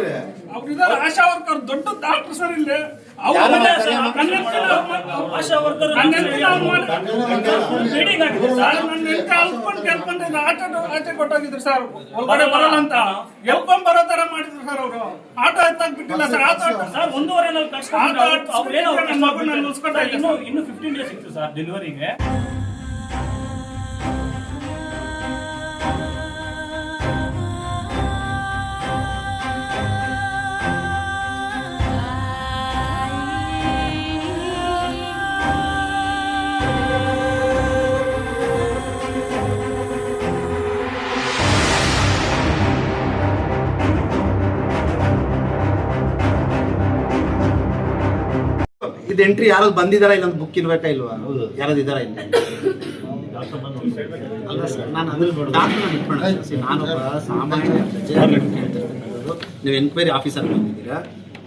ಮಾಡ್ತೀರಿ ಅವ್ರಿದ್ದಾರೆ ಆಶಾ ವರ್ಕರ್ ದೊಡ್ಡ ಡಾಕ್ಟರ್ ಸರ್ ಇಲ್ಲಿ. ಅವ್ರು ಸರ್, ಆಶಾ ವರ್ಕರ್ ನನ್ನ. ಮೀಟಿಂಗ್ ಆಗಿದೆ ಸರ್, ಸರ್. ಹೆಂಡ್ತಿ ಅಲ್ಕೊಂಡು ಕೇಳ್ಕೊಂಡು ಇದು ಆಟೋ ಕೊಟ್ಟೋಗಿದ್ರು ಸರ್ ಒಳಗಡೆ ಬರಲ್ಲ ಅಂತ. ಎಲ್ಕೊಂಡ್ ಬರೋ ತರ ಮಾಡಿದ್ರು ಸರ್ ಅವರು. ಆಟೋ ಎತ್ತಾಕ್ ಬಿಟ್ಟಿಲ್ಲ ಸರ್ ಆಟೋ ಸರ್ ಒಂದೂವರೆ ನನ್ನ ಮಗುನ ನಾನು ಉಳ್ಸ್ಕೊಂಡೆ ಇನ್ನು ಸರ್. ಇನ್ನು ಫಿಫ್ಟೀನ್ ಡೇಸ್ ಇತ್ತು ಸರ್ ಡೆಲಿವರಿಗೆ ಇದು ಎಂಟ್ರಿ ಯಾರಾದ್ರು ಬಂದಿದಾರ ಇಲ್ಲ ಬುಕ್ ಇರ್ಬೇಕಾ ಇಲ್ವಾ? ಯಾರಾದ್ರು ಇದಾರ ಇಲ್ಲ? ಅಲ್ಲ ಸರ್ ನಾನು ಅಂದ್ರೆ ಡಾಕ್ಟರ್ ಸಾಮಾನ್ಯ. ನೀವು ಎನ್ಕ್ವೈರಿ ಆಫೀಸರ್ ಬಂದಿದ್ದೀರಾ.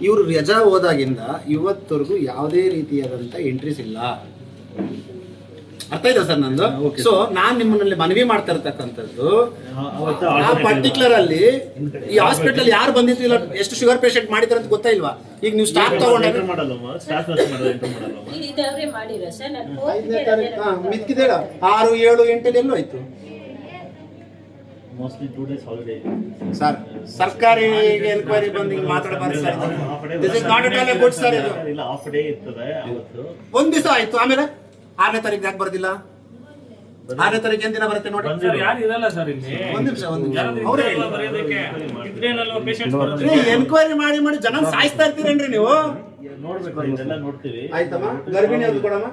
ಇವರು ರಜಾ ಹೋದಾಗಿಂದ ಇವತ್ತವರೆಗೂ ಯಾವುದೇ ರೀತಿಯಾದಂಥ ಎಂಟ್ರೀಸ್ ಇಲ್ಲ. ಅರ್ಥ ಇದೆ ಸರ್ ನಂದು. ಸೊ ನಾನ್ ನಿಮ್ಮನಲ್ಲಿ ಮನವಿ ಮಾಡ್ತಾ ಇರ್ತಕ್ಕಂಥದ್ದು ಆ ಪರ್ಟಿಕ್ಯುಲರ್ ಅಲ್ಲಿ ಈ ಹಾಸ್ಪಿಟಲ್ ಯಾರು ಬಂದಿದ್ರು ಇಲ್ಲ ಎಷ್ಟು ಶುಗರ್ ಪೇಷಂಟ್ ಮಾಡಿದಾರೆ ಅಂತ ಗೊತ್ತಾ ಇಲ್ವಾ? ಈಗ ನೀವು ಸ್ಟಾಫ್ ತಗೊಂಡ್ರೆ ಆರು ಏಳು ಎಂಟು ಎಲ್ಲೋ ಆಯ್ತು? ಸರ್ ಸರ್ಕಾರಿ ಎನ್ಕ್ವೈರಿ ಬಂದು ಹಿಂಗ್ ಮಾತಾಡಬಾರ್ದು sir. This is not at good sir ಇದು. ಇಲ್ಲ ಹಾಫ್ ಡೇ ಇರ್ತದೆ ಅವತ್ತು. ಒಂದ್ ದಿವಸ ಆಯ್ತು. ಆಮೇಲೆ? ಆರನೇ ತಾರೀಕು ಯಾಕೆ ಬರ್ದಿಲ್ಲ? ಆರನೇ ತಾರೀಕು ಏನ್ ದಿನ ಬರುತ್ತೆ ನೋಡಿ. ಸರ್ ಯಾರು ಇರಲ್ಲ ಸರ್ ಇಲ್ಲಿ? ಒಂದ್ ನಿಮಿಷ ಒಂದ್ ನಿಮಿಷ. ಯಾರಾದ್ರೂ ಅವ್ರೇ ಇದ್ರೆ ಅಲ್ವಾ ಬರೆಯೋದಕ್ಕೆ ಇದ್ರೇನಲ್ವಾ ಪೇಷಂಟ್ ಬರೋದಕ್ಕೆ ಎನ್ಕ್ವೈರಿ ಮಾಡಿ ಮಾಡಿ ಜನ ಸಾಯಿಸ್ತಾ ಇರ್ತೀರೇನ್ರಿ ನೀವು? ನೋಡ್ಬೇಕು ಇದೆಲ್ಲ ನೋಡ್ತೀವಿ. ಆಯ್ತಮ್ಮ. ಗರ್ಭಿಣಿ ಅದು ಕೊಡಮ್ಮ?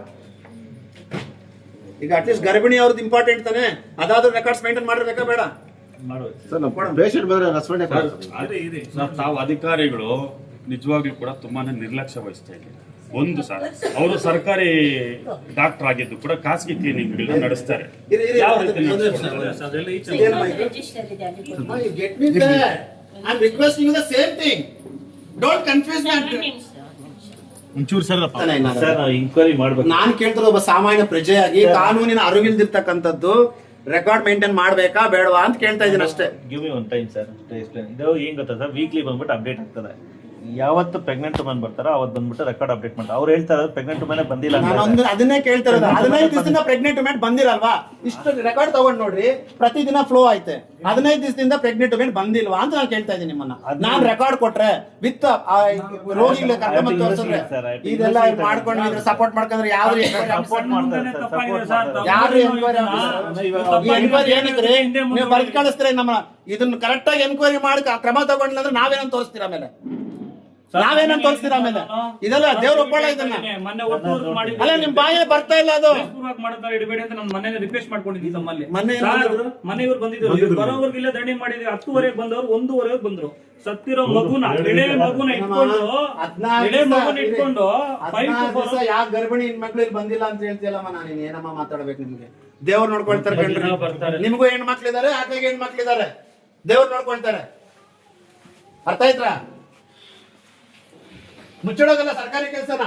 ಈಗ ಅಟ್ಲೀಸ್ಟ್ ಗರ್ಭಿಣಿ ಅವ್ರದ್ದು ಇಂಪಾರ್ಟೆಂಟ್ ತಾನೆ? ಅದಾದ್ರೂ ರೆಕಾರ್ಡ್ಸ್ ಮೇಂಟೈನ್ ಮಾಡಿರ್ಬೇಕಾ ಬೇಡ. ಅಧಿಕಾರಿಗಳು ನಿಜವಾಗ್ಲೂ ಕೂಡ ತುಂಬಾನೇ ನಿರ್ಲಕ್ಷ್ಯ ವಹಿಸ್ತಾ ಇದ್ದೀರಿ. ಒಂದು ಸರ್. ಅವರು ಸರ್ಕಾರಿ ಡಾಕ್ಟರ್ ಆಗಿದ್ದು ಕೂಡ ಖಾಸಗಿ ಕ್ಲಿನಿಕ್ ನಡೆಸ್ತಾರೆ. ಯಾವ ರೀತಿ. ಒಂಚೂರು ಸರ್ ಇಂಕ್ವೈರಿ ಮಾಡ್ಬೇಕು. ನಾನ್ ಕೇಳ್ತಿರೋ ಒಬ್ಬ ಸಾಮಾನ್ಯ ಪ್ರಜೆಯಾಗಿ ಕಾನೂನಿನ ಅರಿವಿಲ್ದಿರ್ತಕ್ಕಂಥದ್ದು ರೆಕಾರ್ಡ್ ಮೇಂಟೈನ್ ಮಾಡ್ಬೇಕಾ ಬೇಡವಾ ಅಂತ ಕೇಳ್ತಾ ಇದ್ದೀನಿ ಅಷ್ಟೇ. Give me one time sir explain ಇದು ಏನ್ ಗೊತ್ತಾ ಸರ್? ವೀಕ್ಲಿ ಬಂದ್ಬಿಟ್ಟು ಅಪ್ಡೇಟ್ ಆಗ್ತದೆ. ಯಾವತ್ತು ಪ್ರೆಗ್ನೆಂಟ್ ವುಮನ್ ಬರ್ತಾರೋ ಅವತ್ತು ಬಂದ್ಬಿಟ್ಟು ರೆಕಾರ್ಡ್ ಅಪ್ಡೇಟ್ ಮಾಡ್ತಾರೆ. ಅವ್ರು ಹೇಳ್ತಾರ ಪ್ರೆಗ್ನೆಂಟ್ ವುಮನ್ ಬಂದಿಲ್ಲ ಅಂತ. ನಾನು ಒಂದು ಅದನ್ನೇ ಕೇಳ್ತಾ ಇರೋದು. ಹದಿನೈದು ದಿವಸದಿಂದ ಪ್ರೆಗ್ನೆಂಟ್ ವುಮೆಂಟ್ ಬಂದಿರಲ್ವಾ? ಇಷ್ಟು ರೆಕಾರ್ಡ್ ತಗೊಂಡ್ ನೋಡ್ರಿ ಪ್ರತಿದಿನ ಫ್ಲೋ ಐತೆ. ಹದಿನೈದು ದಿವಸದಿಂದ ಪ್ರೆಗ್ನೆಂಟ್ ವುಮೆಂಟ್ ಬಂದಿಲ್ವಾ ಅಂತ ನಾನು ಕೇಳ್ತಾ ಇದ್ದೀನಿ ನಿಮ್ಮನ್ನ. ನಾನ್ ರೆಕಾರ್ಡ್ ಕೊಟ್ರೆ ವಿತ್ ರೋಗಿಗಳ ಕರ್ಕೊಂಡ್ ತೋರಿಸಿದ್ರೆ ಇದೆಲ್ಲ ಮಾಡ್ಕೊಂಡು ಸಪೋರ್ಟ್ ಮಾಡ್ಕೊಂಡ್ರೆ ಯಾವ ಸಪೋರ್ಟ್ ಮಾಡ್ತಾರೆ ಸರ್ ತಪ್ಪಾಗಿದೆ ಸರ್, ಮಾಡ್ತಾರೆ. ಯಾರು ತಪ್ಪಾಗಿದೆ ಎನ್ಕ್ವೈರಿ ಏನಿದ್ರೆ ನೀವು ಬರ್ದ್ ಕಳಿಸ್ತೀರ ನಮ್ಮ ಇದನ್ನ ಕರೆಕ್ಟ್ ಆಗಿ ಎನ್ಕ್ವೈರಿ ಮಾಡಿ ಕ್ರಮ ತಗೊಂಡಿಲ್ಲ ಅಂದ್ರೆ ನಾವೇನಂತ ತೋರಿಸ್ತೀರ ಆಮೇಲೆ? ನಾವೇನಂತ ತೋರಿಸ್ತೀರ ಆಮೇಲೆ? ಇದೆಲ್ಲ ದೇವ್ರ ಒಪ್ಪಳ ಇದನ್ನ. ಮೊನ್ನೆ ಒಟ್ಟು ಮಾಡಿದ್ದು ಅಲ್ಲ ನಿಮ್ ಬಾಯಿ ಬರ್ತಾ ಇಲ್ಲ ಅದು. ಪೂರ್ವಕ ಮಾಡ್ತಾರೆ ಇಡಬೇಡಿ ಅಂತ ನಾನು ಮನೆಯಲ್ಲಿ ರಿಕ್ವೆಸ್ಟ್ ಮಾಡ್ಕೊಂಡಿದ್ದೀನಿ ತಮ್ಮಲ್ಲಿ. ಮನೆ ಮಾಡಿದ್ರು? ಇವ್ರು ಬಂದಿದ್ರು. ಇವ್ರು ಬರೋವರೆಗೆ ಇಲ್ಲ ದಂಡಿ ಮಾಡಿದ್ವಿ ಹತ್ತುವರೆಗೆ ಬಂದವರು ಒಂದೂವರೆಗೆ ಬಂದ್ರು. ಸತ್ತಿರೋ ಮಗುನ ಎಳೆ ಮಗುನ ಇಟ್ಕೊಂಡು ಎಳೆ ಮಗುನ ಇಟ್ಕೊಂಡು ಯಾಕೆ ಗರ್ಭಿಣಿ ಹೆಣ್ ಇಲ್ಲಿ ಬಂದಿಲ್ಲ ಅಂತ ಹೇಳ್ತಿಯಲ್ಲಮ್ಮ ನಾನು ಏನಮ್ಮ ಮಾತಾಡ್ಬೇಕು ನಿಮ್ಗೆ? ದೇವ್ರು ನೋಡ್ಕೊಳ್ತಾರೆ ಕಣ್ರಿ. ನಿಮಗೂ ಹೆಣ್ಮಕ್ಳಿದಾರೆ ಆಕೆಗೆ ಹೆಣ್ಮಕ್ಳಿದಾರೆ. ದೇವ್ರು ನೋಡ್ಕೊಳ್ತಾರೆ. ಅರ್ಥ ಆಯ್ತಾ? ಮುಚ್ಚಿಡೋದಲ್ಲ ಸರ್ಕಾರಿ ಕೆಲಸನ?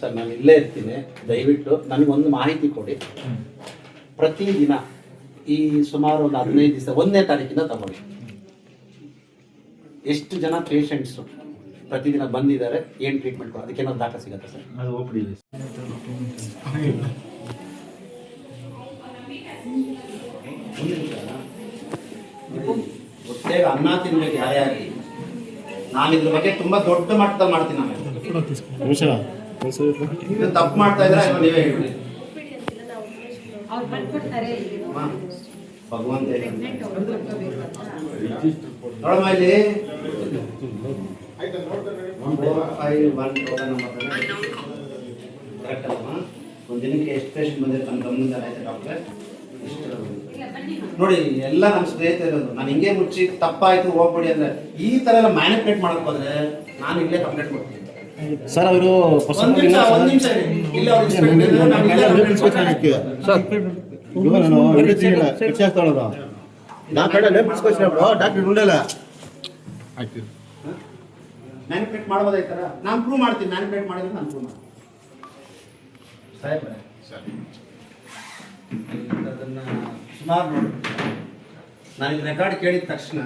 ಸರ್ ನಾನು ಇಲ್ಲೇ ಇರ್ತೀನಿ. ದಯವಿಟ್ಟು ನನಗೊಂದು ಮಾಹಿತಿ ಕೊಡಿ. ಪ್ರತಿದಿನ ಈ ಸುಮಾರು ಒಂದು ಹದಿನೈದು ದಿವಸ ಒಂದನೇ ತಾರೀಕಿಂದ ತಗೊಳ್ಳಿ. ಎಷ್ಟು ಜನ ಪೇಷಂಟ್ಸು ಪ್ರತಿದಿನ ಬಂದಿದ್ದಾರೆ ಏನು ಟ್ರೀಟ್ಮೆಂಟ್ ಅದಕ್ಕೇನಾದ್ರು ದಾಖಲೆ ಸಿಗುತ್ತೆ ಸರ್? ಅದು ಹೊಟ್ಟೆಗೆ ಅನ್ನ ತಿನ್ಬೇಕು ಯಾರ್ಯಾರಿಗೆ? ನಾನು ಇದ್ರ ಬಗ್ಗೆ ತುಂಬಾ ದೊಡ್ಡ ಮಟ್ಟದಲ್ಲಿ ಮಾಡ್ತೀನಿ ನಾನು. ತಪ್ಪು ಮಾಡ್ತಾ ಇದ್ರೆ ನೀವೇ ಹೇಳಿ. ಭಗವಂತ. ನೋಡಮ್ಮ ಇಲ್ಲಿ. ಎಷ್ಟು ಪೇಷಂಟ್ ಬಂದಿರ್ತಾನೆ? ಗಮನದಲ್ಲಿ ಆಯ್ತಾ ಡಾಕ್ಟ್ರೆ. ನೋಡಿ ಎಲ್ಲ ನಮ್ಮ ಸ್ನೇಹಿತರು ಇರೋದು ನಾನು ಹಿಂಗೆ ಮುಚ್ಚಿ ತಪ್ಪಾಯ್ತು ಹೋಗ್ಬಿಡಿ ಅಂದ್ರೆ ಈ ತರ ಎಲ್ಲ ಮ್ಯಾನಿಪುಲೇಟ್ ಮಾಡಕ್ ಹೋದ್ರೆ ನಾನು ಇಲ್ಲೇ ಕಂಪ್ಲೇಟ್ ಮಾಡ್ತೀನಿ ಸರ್ ಅವರು ಡಾಕ್ಟರ್ ಮಾಡ್ಬೋದಾಯ್ತಾರ ನಾನು ಪ್ರೂವ್ ಮಾಡ್ತೀನಿ ಮ್ಯಾನಿಪುಲೇಟ್ ಮಾಡಿದ್ರೆ ನಾನು ಪ್ರೂವ್ ಮಾಡ್ತೀನಿ. ಸರಿ. ಅದನ್ನು ಸುಮಾರು ನೋಡಿ. ರೆಕಾರ್ಡ್ ಕೇಳಿದ ತಕ್ಷಣ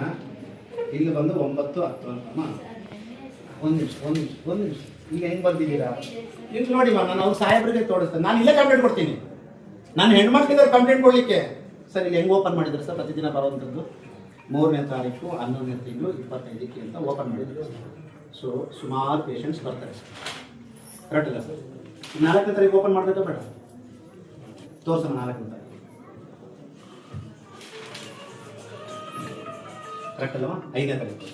ಇಲ್ಲಿ ಬಂದು ಒಂಬತ್ತು, ಹತ್ತು ಅಂತಮ್ಮ ಒಂದು ನಿಮಿಷ ಒಂದು ನಿಮಿಷ ಒಂದು ನಿಮಿಷ. ಈಗ ಹೆಂಗೆ ಬಂದಿದ್ದೀರಾ? ಇಲ್ಲಿ ನೋಡಿ ನಾನು ಅವ್ರು ಸಾಹೇಬ್ರಿಗೆ ತೋರಿಸ್ತೇನೆ ನಾನು ಇಲ್ಲೇ ಕಂಪ್ಲೇಂಟ್ ಕೊಡ್ತೀನಿ. ನಾನು ಹೆಣ್ಮಕ್ಳಿಗೆ ಕಂಪ್ಲೇಂಟ್ ಕೊಡಲಿಕ್ಕೆ. ಸರ್, ಇಲ್ಲಿ ಹೆಂಗ್ ಓಪನ್ ಮಾಡಿದ್ರು ಸರ್? ಪ್ರತಿದಿನ ಬರುವಂಥದ್ದು ಮೂರನೇ ತಾರೀಕು, ಹನ್ನೊಂದನೇ ತಿಂಗಳು, ಇಪ್ಪತ್ತೈದಕ್ಕೆ ಅಂತ ಓಪನ್ ಮಾಡಿದ್ರು. ಸೊ ಸುಮಾರು ಪೇಷಂಟ್ಸ್ ಬರ್ತಾರೆ. ಕರೆಕ್ಟ್ ಇಲ್ಲ ಸರ್? ನಾಲ್ಕನೇ ತಾರೀಕು ಓಪನ್ ಮಾಡಬೇಕಾ ಬೇಡ? ತೋರ್ಸೋಣ ನಾಲ್ಕು ಅಂತ. ಕರೆಕ್ಟ್ ಅಲ್ವಾ? ಐದನೇ ತಾರೀಕು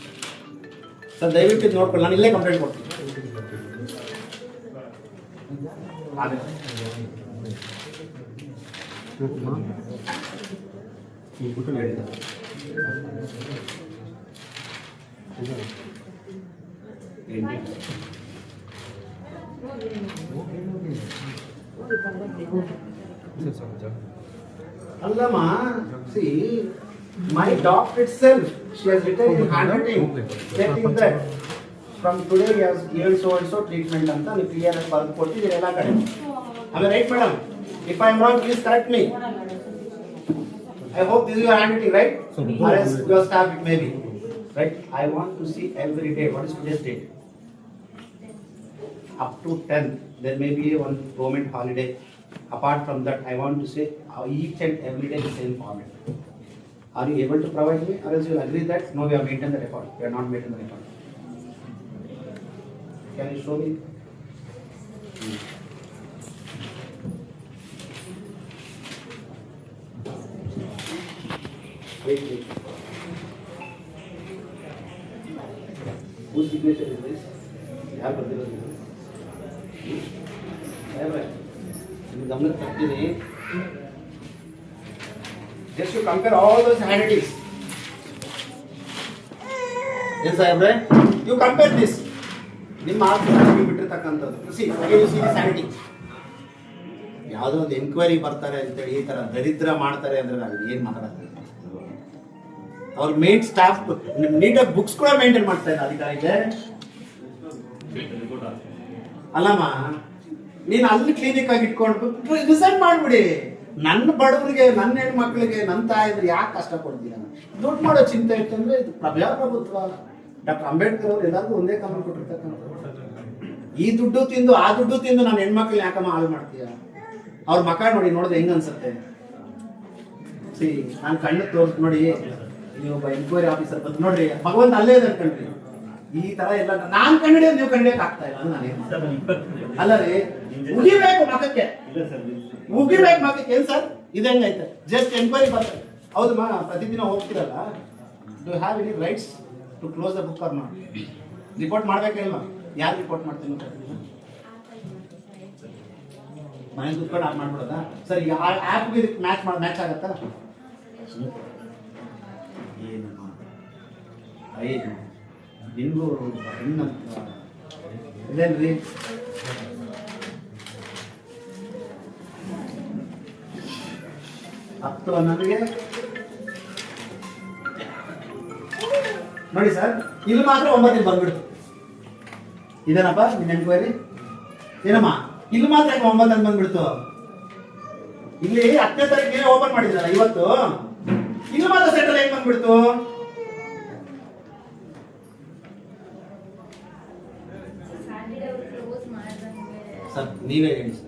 ಸರ್, ದಯವಿಟ್ಟು ಇದು ನೋಡ್ಕೊಳ್ಳಿ. ನಾನು ಇಲ್ಲೇ ಕಂಪ್ಲೇಂಟ್ ಕೊಡ್ತೀನಿ. ಆಗುತ್ತೆ. ಈ ಬಿಟ್ಟು ಹೇಳಿದ್ದಾರೆ. ఏంటి? ಅಲ್ಲಮ್ಮ see my doctor itself she has written in hand writing stating that from today has given so and so treatment ಅಂತ ನೀವು ಕ್ಲಿಯರ್ ಆಗಿ ಬರೆದು ಕೊಟ್ಟಿದ್ದೀರಿ ಎಲ್ಲ ಕಡೆ ಆಮೇಲೆ right madam if I am wrong please correct me I hope this is your handwriting, right? Or else your staff it may be. Right? I want to see every day. What is today's date? Up to 10, there may be one government holiday. Apart from that, I want to say each and every day the same format. Are you able to provide me or else you will agree that no, we have maintained the record. We are not maintaining the record. Can you show me? Wait, wait. Whose signature is this? Yeah, but there is no. ಗಮನಕ್ಕೆ ತರ್ತೀನಿ. Just you compare all those ಹ್ಯಾಂಡಿಟೀಸ್ ಏನ್ ಸಾಹೇಬ್ರೆ you compare this ನಿಮ್ಮ ಆಸ್ತಿ ಬಿಟ್ಟಿರ್ತಕ್ಕಂಥದ್ದು. C C sanity ಯಾವುದೋ ಒಂದು enquiry ಬರ್ತಾರೆ ಅಂತೇಳಿ ಈ ಥರ ದರಿದ್ರ ಮಾಡ್ತಾರೆ ಅಂದ್ರೆ ನಾವು ಏನು ಮಾತಾಡೋದು? ಅವ್ರ ಮೇನ್ ಸ್ಟಾಫ್ ನೀಟಾಗಿ ಬುಕ್ಸ್ ಕೂಡ ಮೇಂಟೈನ್ ಮಾಡ್ತಾ ಇಲ್ಲ ಅಧಿಕಾರಿಗೆ ಅಲ್ಲಮ್ಮ ನೀನು ಅಲ್ಲಿ ಕ್ಲಿನಿಕ್ ಆಗಿ ಇಟ್ಕೊಂಡು ರಿಸೈನ್ ಮಾಡ್ಬಿಡಿ. ನನ್ನ ಬಡವರಿಗೆ ನನ್ನ ಹೆಣ್ಮಕ್ಳಿಗೆ ನನ್ನ ತಾಯಿದ್ರು ಯಾಕೆ ಕಷ್ಟ ಕೊಡ್ತೀರ ದುಡ್ಡು ಮಾಡೋ ಚಿಂತೆ ಇತ್ತಂದ್ರೆ ಇದು ಪ್ರಜಾಪ್ರಭುತ್ವ ಡಾಕ್ಟರ್ ಅಂಬೇಡ್ಕರ್ ಅವರು ಎಲ್ಲರಿಗೂ ಒಂದೇ ಕಾನೂನು ಕೊಟ್ಟಿರ್ತಕ್ಕಂಥ ಈ ದುಡ್ಡು ತಿಂದು, ಆ ದುಡ್ಡು ತಿಂದು ನನ್ನ ಹೆಣ್ಮಕ್ಳು ಯಾಕಮ್ಮ ಹಾಳು ಮಾಡ್ತೀಯ? ಅವ್ರ ಮಕ ನೋಡಿ ನೋಡಿದ್ರೆ ಹೆಂಗ ಅನ್ಸುತ್ತೆ? ಸಿ, ನಾನು ಕಣ್ಣು ತೋರ್ಸ್, ನೋಡಿ, ನೀವು ಒಬ್ಬ ಎಂಕ್ವೈರಿ ಆಫೀಸರ್ ಬಂದು ನೋಡ್ರಿ, ಭಗವಂತ ಅಲ್ಲೇ ಇದೆ ಕಣ್ರಿ. ಈ ತರ ಎಲ್ಲ, ನಾನ್ ಕಂಡಿಡಿಯೋದು ನೀವು ಕಂಡಿಡಿಯಕ್ ಆಗ್ತಾ ಇಲ್ಲ ಅಲ್ಲ ರೀ ಉಗಿಬೇಕು ಮಗಕ್ಕೆ ಮುಗಿಬೇಕು ಮಗಕ್ಕೆ ಏನ್ ಸರ್? ಇದಂಗೈತೆ ಜಸ್ಟ್ ಎನ್ಕ್ವೈರಿ ಬರ್ತದೆ ಹೌದು ಮಾ ಪ್ರತಿದಿನ ಹೋಗ್ತಿರಲ್ಲ? Do have any rights to close the book or not report ಮಾಡ್ಬೇಕಿಲ್ವಾ ಯಾರು ರಿಪೋರ್ಟ್ ಮಾಡ್ತೀನಿ ಮನೆ ಕುತ್ಕೊಂಡು ಆನ್ ಮಾಡ್ಬಿಡೋದಾ? ಸರ್ ಈಗ ಆ ಆ್ಯಪ್ಗೆ ಇದಕ್ಕೆ ಮ್ಯಾಚ್ ಮಾಡಿ ಮ್ಯಾಚ್ ಆಗತ್ತಾ? ಏನು ಐದು. ನಿಮಗೂ ಇಲ್ಲೇನು ಇದೇನ್ರಿ? ಹತ್ತು ನನಗೆ. ನೋಡಿ ಸರ್, ಇಲ್ಲಿ ಮಾತ್ರ ಒಂಬತ್ತಿಗೆ ಬಂದ್ಬಿಡ್ತು. ಇದೇನಪ್ಪ, ನಿನ್ನ ಎನ್ಕ್ವೈರಿ ಏನಮ್ಮ, ಇಲ್ಲಿ ಮಾತ್ರ ಒಂಬತ್ತು ಅಂತ ಬಂದ್ಬಿಡ್ತು. ಇಲ್ಲಿ ಹತ್ತನೇ ತಾರೀಕಿಗೆ ಓಪನ್ ಮಾಡಿದ್ರಲ್ಲ, ಇವತ್ತು? ಇಲ್ಲಿ ಮಾತ್ರ ಸೆಟಲ್ ಹೆಂಗ್ ಬಂದ್ಬಿಡ್ತು. ಸರ್ ನೀವೇ ಹೇಳಿ ಸರ್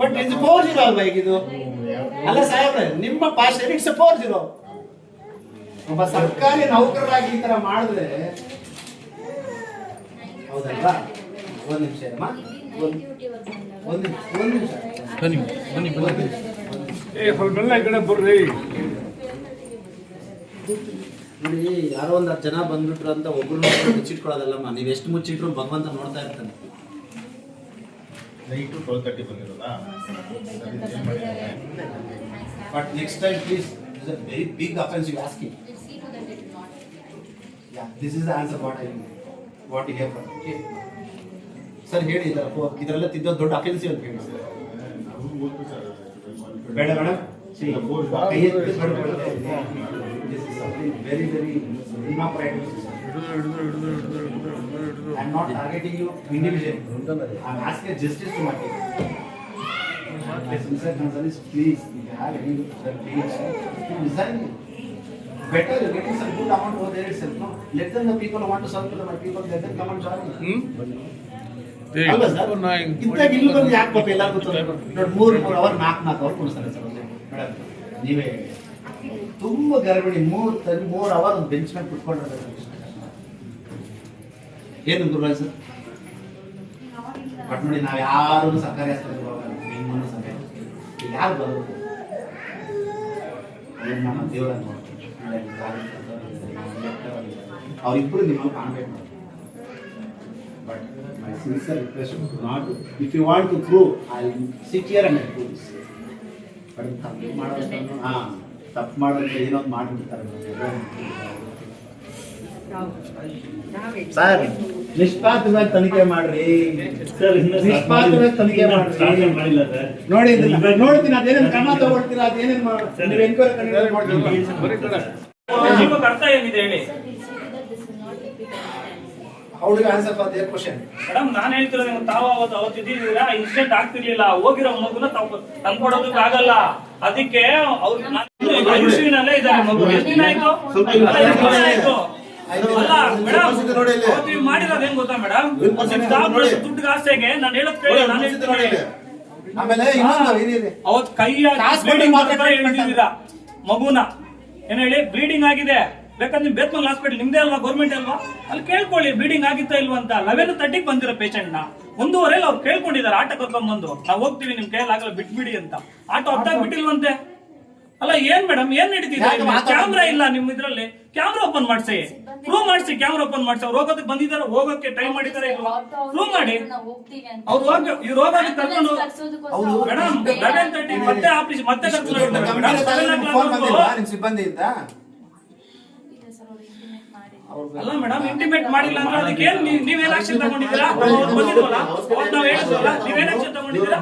ಬಟ್ ಇದು ಫೋರ್ ಜೀರೋ ಅಲ್ವಾ ಈಗ ಇದು? ಅಲ್ಲ ಸಾಹೇಬ್ರೆ ನಿಮ್ಮ ಭಾಷೆ ಇಟ್ಸ್ ಫೋರ್ ಜೀರೋ ಒಬ್ಬ ಸರ್ಕಾರಿ ನೌಕರರಾಗಿ ಈ ತರ ಮಾಡಿದ್ರೆ ಹೌದಲ್ವಾ? ಒಂದ್ ನಿಮಿಷ ಅಮ್ಮ ಒಂದು ಒಂದು ನಿಮಿಷ ಬನ್ನಿ ನಿಮಿಷ. ಏ ಸ್ವಲ್ಪ ಈ ಕಡೆ ಬರ್ರಿ. ನೋಡಿ ಯಾರೋ ಒಂದ್ ಹತ್ತು ಜನ ಬಂದ್ಬಿಟ್ರು ಅಂತ ಒಬ್ರು ಮುಚ್ಚಿಟ್ಕೊಳ್ಳೋದಲ್ಲಮ್ಮ. ನೀವ್ ಎಷ್ಟು ಮುಚ್ಚಿಟ್ರು ಭಗವಂತ ನೋಡ್ತಾ ಇರ್ತಾನೆ. Night twelve thirty ಬಂದಿರೋದಾ? But next time please is a very big offence you asking Yeah, this is the answer what I what you hear from. Okay. Sir ಹೇಳಿ ಇದರ ಇದರೆಲ್ಲ ತಿದ್ದೋ ದೊಡ್ಡ ಅಫೆನ್ಸಿವ್ ಅಂತ ಹೇಳಿ ಸರ್ ಬೇಡ ಮೇಡಮ್ ಕೈ ಎತ್ತಿ ಬೇಡ, ಬೇಡ. This is something very very inappropriate. I'm not targeting you individually. I'm asking justice to my people. My sincere concern is please, if you have any please, you resign. Better, you're getting some good amount over there itself, no? Let them, the people who want to serve to my people, let them come and join. ಅಲ್ವಾ sir? ಇಂಥ ಇಲ್ಲಿ ಬಂದು ಯಾಕೆ ಪಾಪ ಎಲ್ಲರಿಗೂ ತೊಂದ್ರೆ ಕೊಡ್ತೀವಿ? ನೋಡಿ ಮೂರು ಮೂರು ಅವರ್ ನಾಲ್ಕು ನಾಲ್ಕು ಅವರ್ ಕುಣಿಸ್ತಾರೆ ಸರ್ ಮೇಡಮ್ ನೀವೇ ಹೇಳಿ. ತುಂಬ ಗರ್ಭಿಣಿ ಮೂರು ತನ್ ಮೂರು ಅವರ್ ಒಂದು ಬೆಂಚ್ ಮೇಲೆ ಕುತ್ಕೊಂಡಿರ್ತಾರೆ ಏನು ಗುರುರಾಜ್ ಸರ್ ಬಟ್ ನೋಡಿ ನಾವು ಯಾರು ಸರ್ಕಾರಿ ಆಸ್ಪತ್ರೆಗೆ ಹೋಗಲ್ಲ ನಿಮ್ಮನ್ನು ಸಭೆ ಯಾರು ಬರೋದು ಏನು ನಮ್ಮ ದೇವರ ನೋಡ್ತೀವಿ ನಾಳೆ ನಿಮ್ಮ ಗಾಡಿ ಕರ್ತವ್ಯ ಇದೆ, ನಿಮ್ಮ ಲೆಕ್ಕ ಇದೆ. ಅವ್ರಿಬ್ರು ನಿಮ್ಮನ್ನು ಕಾನ್ವೆಂಟ್ ಮಾಡ್ತಾರೆ but my sincere request not if you want to prove I sit here and prove this but ತಪ್ಪು ಮಾಡೋದು ಹಾಂ ತಪ್ಪು ಮಾಡೋದು ಏನೋ ಒಂದು ಮಾಡಿಬಿಡ್ತಾರೆ ಸರ್ ನಿಷ್ಪಾತವಾಗಿ ತನಿಖೆ ಮಾಡ್ರಿ. ನಿಷ್ಪಾತವಾಗಿ ತನಿಖೆ ಮಾಡ್ರಿ. ಮಾಡಿಲ್ಲ ಸರ್ ನೋಡಿ ನೋಡ್ತೀನಿ ಅದೇನೇನು ಕ್ರಮ ತಗೊಳ್ತೀರಾ ಅದೇನೇನು ನೀವು ಎನ್ಕ್ವೈರಿ ಮಾಡ್ತೀವಿ ನಿಮಗೆ ಅರ್ಥ ಏನಿದೆ ಹೇಳಿ? How do answer for their question madam ನಾನು ಹೇಳ್ತಿರೋದು ನೀವು ತಾವು ಅವತ್ತು ಅವತ್ತು ಇದ್ದಿದ್ದೀರಾ ಇನ್ಸಿಡೆಂಟ್ ಆಗ್ತಿರ್ಲಿಲ್ಲ. ಹೋಗಿರೋ ಮಗುನ ತಾವು ತಂದ್ಕೊಡೋದಕ್ಕೆ ಆಗಲ್ಲ. ಅದಕ್ಕೆ ಅವ್ರು ಇದ್ದಾರೆ ಮಗು ಎಷ್ಟು ದಿನ ಆಯ್ತು ಮಾಡಿರೋದು ಏನ್ ಗೊತ್ತಾ ಮೇಡಮ್ ಆಸೆಗೆ ನಾನು ಹೇಳೋದ್ ಕೇಳಿ ನಾನು ಹೇಳ್ತೀನಿ ನೋಡಿ. ಆಮೇಲೆ ಅವತ್ ಕೈ ಮಗುನ. ಏನ್ ಹೇಳಿ? ಬ್ಲೀಡಿಂಗ್ ಆಗಿದೆ. ಬೇಕಾದ್ರೆ ಬೇತ್ಮಲ್ ಹಾಸ್ಪಿಟಲ್ ನಿಮ್ದೇ ಅಲ್ವಾ? ಗೌರ್ಮೆಂಟ್ ಅಲ್ವಾ? ಅಲ್ಲಿ ಕೇಳ್ಕೊಳ್ಳಿ ಬ್ಲೀಡಿಂಗ್ ಆಗಿತ್ತಾ ಇಲ್ವಾ ಅಂತ. ಲೆವೆನ್ ತರ್ಟಿಗೆ ಬಂದಿರೋ ಪೇಷಂಟ್ನ. ಒಂದೂವರೆ ಅವ್ರು ಕೇಳ್ಕೊಂಡಿದ್ದಾರೆ ಆಟೋ ಕರ್ಕೊಂಡ್ ಬಂದು. ನಾವು ಹೋಗ್ತೀವಿ ನಿಮ್ ಕೈಯಲ್ಲಿ ಆಗಲ್ಲ ಬಿಟ್ಬಿಡಿ ಅಂತ. ಆಟೋ ಅರ್ಥ ಬಿಟ್ಟಿಲ್ವಂತೆ ಅಲ್ಲ ಏನ್ ಮೇಡಮ್ ಏನ್ ನಡೀತಿದೆ ಕ್ಯಾಮ್ರಾ ಇಲ್ಲ? ನಿಮ್ ಇದ್ರಲ್ಲಿ ಕ್ಯಾಮ್ರಾ ಓಪನ್ ಮಾಡ್ಸಿ. ಪ್ರೂವ್ ಮಾಡಿಸಿ ಕ್ಯಾಮ್ರಾ ಓಪನ್ ಮಾಡ್ಸಿ. ಅವ್ರು ಹೋಗೋದಕ್ಕೆ ಬಂದಿದ್ದಾರೆ ಹೋಗೋಕೆ ಟೈಮ್ ಮಾಡಿದ್ದಾರೆ ಇಲ್ವಾ ಪ್ರೂವ್ ಮಾಡಿ. ಅವ್ರು ಹೋಗಿ ಇವ್ರು ಹೋಗೋದಕ್ಕೆ ಕರ್ಕೊಂಡು ಮೇಡಮ್ ಲೆವೆನ್ ತರ್ಟಿ ಮತ್ತೆ ಆಫೀಸ್ ಮತ್ತೆ ಕರ್ಕೊಂಡು ಹೋಗಿದ್ದಾರೆ madam seven o'clock ಬಂದಿಲ್ವಾ? ನಿಮ್ ಸಿಬ್ಬಂದಿಯಿಂದ? ಅಲ್ಲ ಮೇಡಮ್ ಇಂಟಿಮೇಟ್ ಮಾಡಿಲ್ಲ ಅಂದ್ರೆ ಅದಕ್ಕೆ ಏನ್ ನೀವ್- ಏನ್ ಆಕ್ಷನ್ ತಗೊಂಡಿದ್ದೀರಾ? ಬಂದಿದ್ವಲ್ಲ? ನಾವ್ ಹೇಳಿದ್ವಲ್ಲ ನೀವೇನ್ ಆಕ್ಷನ್ ತಗೊಂಡಿದ್ದೀರಾ?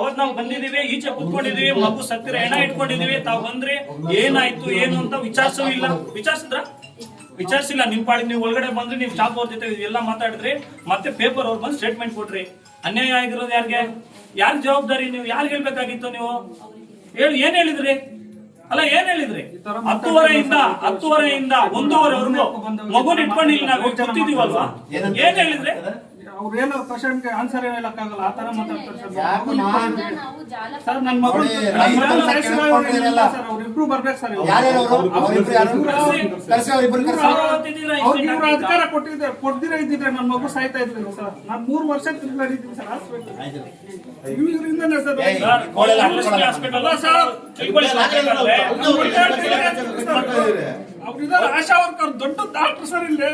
ಅವತ್ ನಾವು ಬಂದಿದೀವಿ ಈಚೆ ಕುತ್ಕೊಂಡಿದೀವಿ ಮಗು ಸತ್ತಿರ ಹೆಣ ಇಟ್ಕೊಂಡಿದೀವಿ ತಾವ್ ಬಂದ್ರೆ ಏನಾಯ್ತು, ಏನು ಅಂತ ವಿಚಾರಿಸೂ ಇಲ್ಲ. ವಿಚಾರಿಸಿದ್ರ? ವಿಚಾರಿಸಿಲ್ಲ, ನಿಮ್ ಪಾಡಿಗೆ ನೀವು ಒಳಗಡೆ ಬಂದ್ರೆ ನೀವು ಚಾಪ್ ಅವ್ರ ಜೊತೆ ಎಲ್ಲ ಮಾತಾಡಿದ್ರಿ. ಮತ್ತೆ ಪೇಪರ್ ಅವ್ರು ಬಂದು ಸ್ಟೇಟ್ಮೆಂಟ್ ಕೊಟ್ರಿ. ಅನ್ಯಾಯ ಆಗಿರೋದು ಯಾರಿಗೆ? ಯಾರ್ ಜವಾಬ್ದಾರಿ ನೀವು? ಯಾರು ಹೇಳ್ಬೇಕಾಗಿತ್ತು ನೀವು? ಹೇಳಿ, ಏನ್ ಹೇಳಿದ್ರಿ? ಅಲ್ಲ, ಏನ್ ಹೇಳಿದ್ರಿ? ಹತ್ತುವರೆಯಿಂದ ಹತ್ತುವರೆಯಿಂದ ಒಂದೂವರೆವರೆಗೂ ಮಗುನ ಇಟ್ಕೊಂಡಿಲ್ಲ ನಾವು ಏನ್ ಹೇಳಿದ್ರಿ? ಅವ್ರು ಏನೋ ಕ್ವಶನ್ಗೆ ಆನ್ಸರ್ ಹೇಳಕ್ಕಾಗಲ್ಲ. ಆ ತರ ಮಾತಾಡ್ತಾರೆ ಸರ್. ಸರ್ ನನ್ನ ಮಗಳು ಸರ್ ಅವ್ರಿಬ್ರು ಬರ್ಬೇಕು ಸರ್ ಅವರಿಬ್ರು ಅಧಿಕಾರ? ಕೊಟ್ಟಿದ್ರೆ ಕೊಡ್ದಿರ ಇದ್ದಿದ್ರೆ ನನ್ನ ಮಗು ಸಾಯ್ತಾ ಇದ್ರು ಸರ್. ನಾನು ಮೂರು ವರ್ಷ ತಿರುಗಾಡಿದ್ದೀನಿ ಸರ್ ಹಾಸ್ಪಿಟಲ್. ಇವರಿಂದನೇ ಸರ್. ಅವ್ರಿದ್ದಾರೆ ಆಶಾ ವರ್ಕರ್ ದೊಡ್ಡ ಡಾಕ್ಟರ್ ಸರ್ ಇಲ್ಲಿ.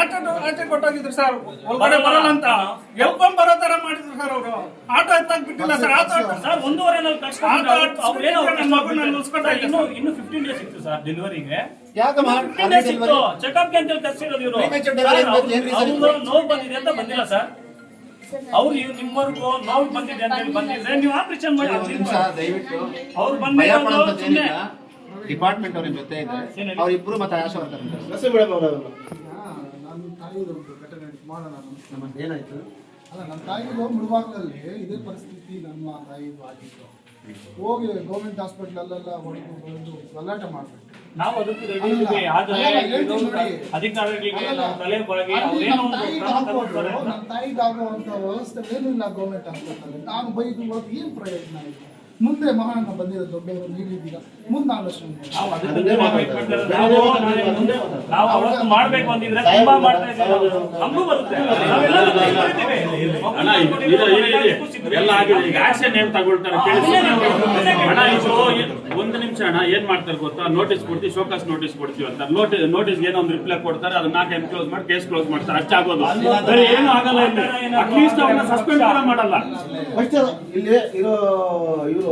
ಆಟೋ ಆಟೋ ಕೊಟ್ಟೋಗಿದ್ರು ಸರ್. ಒಳಗಡೆ ಬರಲ್ಲ ಅಂತ. ಎಲ್ಕೊಂಡ್ ಬರೋ ತರ ಮಾಡಿದ್ರು ಸರ್ ಅವರು. ಆಟೋ ಬಿಟ್ಟಿಲ್ಲ ಸರ್. ಆಟ ಸರ್ ಒಂದೂವರೆ ಇನ್ನು ಇನ್ನು ಫಿಫ್ಟೀನ್ ಡೇಸ್ ಇತ್ತು ಸರ್ ಡೆಲಿವರಿಗೆ ಚೆಕಪ್ ಅಂತ ಹೇಳಿ ಕರ್ಸಿರೋದು ಇವರು. ನೋವು ಬಂದಿದೆ ಅಂತ ಬಂದಿಲ್ಲ ಸರ್. ಅವ್ರು ಇವ್ ನಿಮ್ಮವರೆಗೂ ನೋವು ಬಂದಿದೆ ಅಂತ ಹೇಳಿ ಬಂದಿದ್ರೆ ನೀವು ಆಪರೇಷನ್ ಮಾಡಿ. ದಯವಿಟ್ಟು. ಅವ್ರು ಬಂದ. ಏನಿಲ್ಲ. ಡಿಪಾರ್ಟ್ಮೆಂಟ್ ಅವ್ರ ಜೊತೆ ಇದ್ದಾರೆ ಅವ್ರಿಬ್ರು ಮತ್ತೆ ಆಶಾ ಬರ್ತಾರೆ. ಏನಾಯ್ತು? ಅಲ್ಲ ನಮ್ಮ ತಾಯಿಗೂ ಮುಳುಬಾಗ್ಲಲ್ಲಿ ಇದೇ ಪರಿಸ್ಥಿತಿ ನಮ್ಮ ತಾಯಿಗೂ ಆಗಿತ್ತು. ಹೋಗಿ ಗೌರ್ಮೆಂಟ್ ಹಾಸ್ಪಿಟ್ಲಲ್ಲೆಲ್ಲ ಹೊಡೆದು ಬಂದು ಗಲಾಟೆ ಮಾಡ್ಬೇಕು. ನಾವು ಅದಕ್ಕೆ ಇದೊಂದು ನೋಡಿ. ಅಧಿಕಾರಿಗಳಿಗೆ ತಲೆ ಬಾಗಿ ಒಂದು ಕ್ರಮ ತಗೊಳ್ತಾರೆ. ನನ್ನ ವ್ಯವಸ್ಥೆ ಗೌರ್ಮೆಂಟ್ ಹಾಸ್ಪಿಟಲ್ ನಾನು ಬೈದು ಏನು ಪ್ರಯೋಜನ ಇದೆ? ಮುಂದೆ ಮಹಾನಂತ ಬಂದಿರೋ ದೊಡ್ಡವರು ನೀಡಿದ್ದೀರಾ ಮುಂದೆ ಆಲೋಚನೆ ಮಾಡಿ. ನಾವು ಅದಕ್ಕೆ ಮುಂದೆ ಮಾಡ್ಬೇಕು ನಾವು ನಾಳೆ. ಮುಂದೆ ನಾವು ಅವತ್ತು ಮಾಡ್ಬೇಕು ಅಂತಿದ್ರೆ ತುಂಬಾ ಮಾಡ್ತಾ ಇದ್ದೀವಿ ನಾವು. ನಮಗೂ ಬರುತ್ತೆ. ನಾವೆಲ್ಲರೂ ಕೈಗೊಂಡಿದ್ದೀವಿ. ಅಣ್ಣ ಇದು- ಇದು- ಇದು- ಇದು. ಎಲ್ಲ ಆಗಿದೆ. ಈಗ ಆಕ್ಷನ್ ಏನ್ ತಗೊಳ್ತಾರೆ? ಅಣ್ಣ ಇದು ಒಂದು ನಿಮಿಷ ಅಣ್ಣ ಏನ್ ಮಾಡ್ತಾರೆ ಗೊತ್ತಾ? ನೋಟಿಸ್ ಕೊಡ್ತೀವಿ ಶೋಕಾಸ್ ನೋಟಿಸ್ ಕೊಡ್ತೀವಿ ಅಂತ. ನೋಟಿಸ್ ನೋಟಿಸ್ ಏನೋ ಒಂದು ರಿಪ್ಲೈ ಕೊಡ್ತಾರೆ ಅದನ್ನ ಟೈಮ್ ಕ್ಲೋಸ್ ಮಾಡಿ ಕೇಸ್ ಕ್ಲೋಸ್ ಮಾಡ್ತಾರೆ. ಅಷ್ಟಾಗೋದು ಬೇರೆ ಏನು ಆಗಲ್ಲ ಇಲ್ಲಿ. ಅಟ್ಲೀಸ್ಟ್ ಅವ್ರನ್ನ ಸಸ್ಪೆಂಡ್ ಕೂಡ ಮಾಡಲ್ಲ. ಅಷ್ಟೇ ಇಲ್ಲಿ ಇರೋ ಇವರು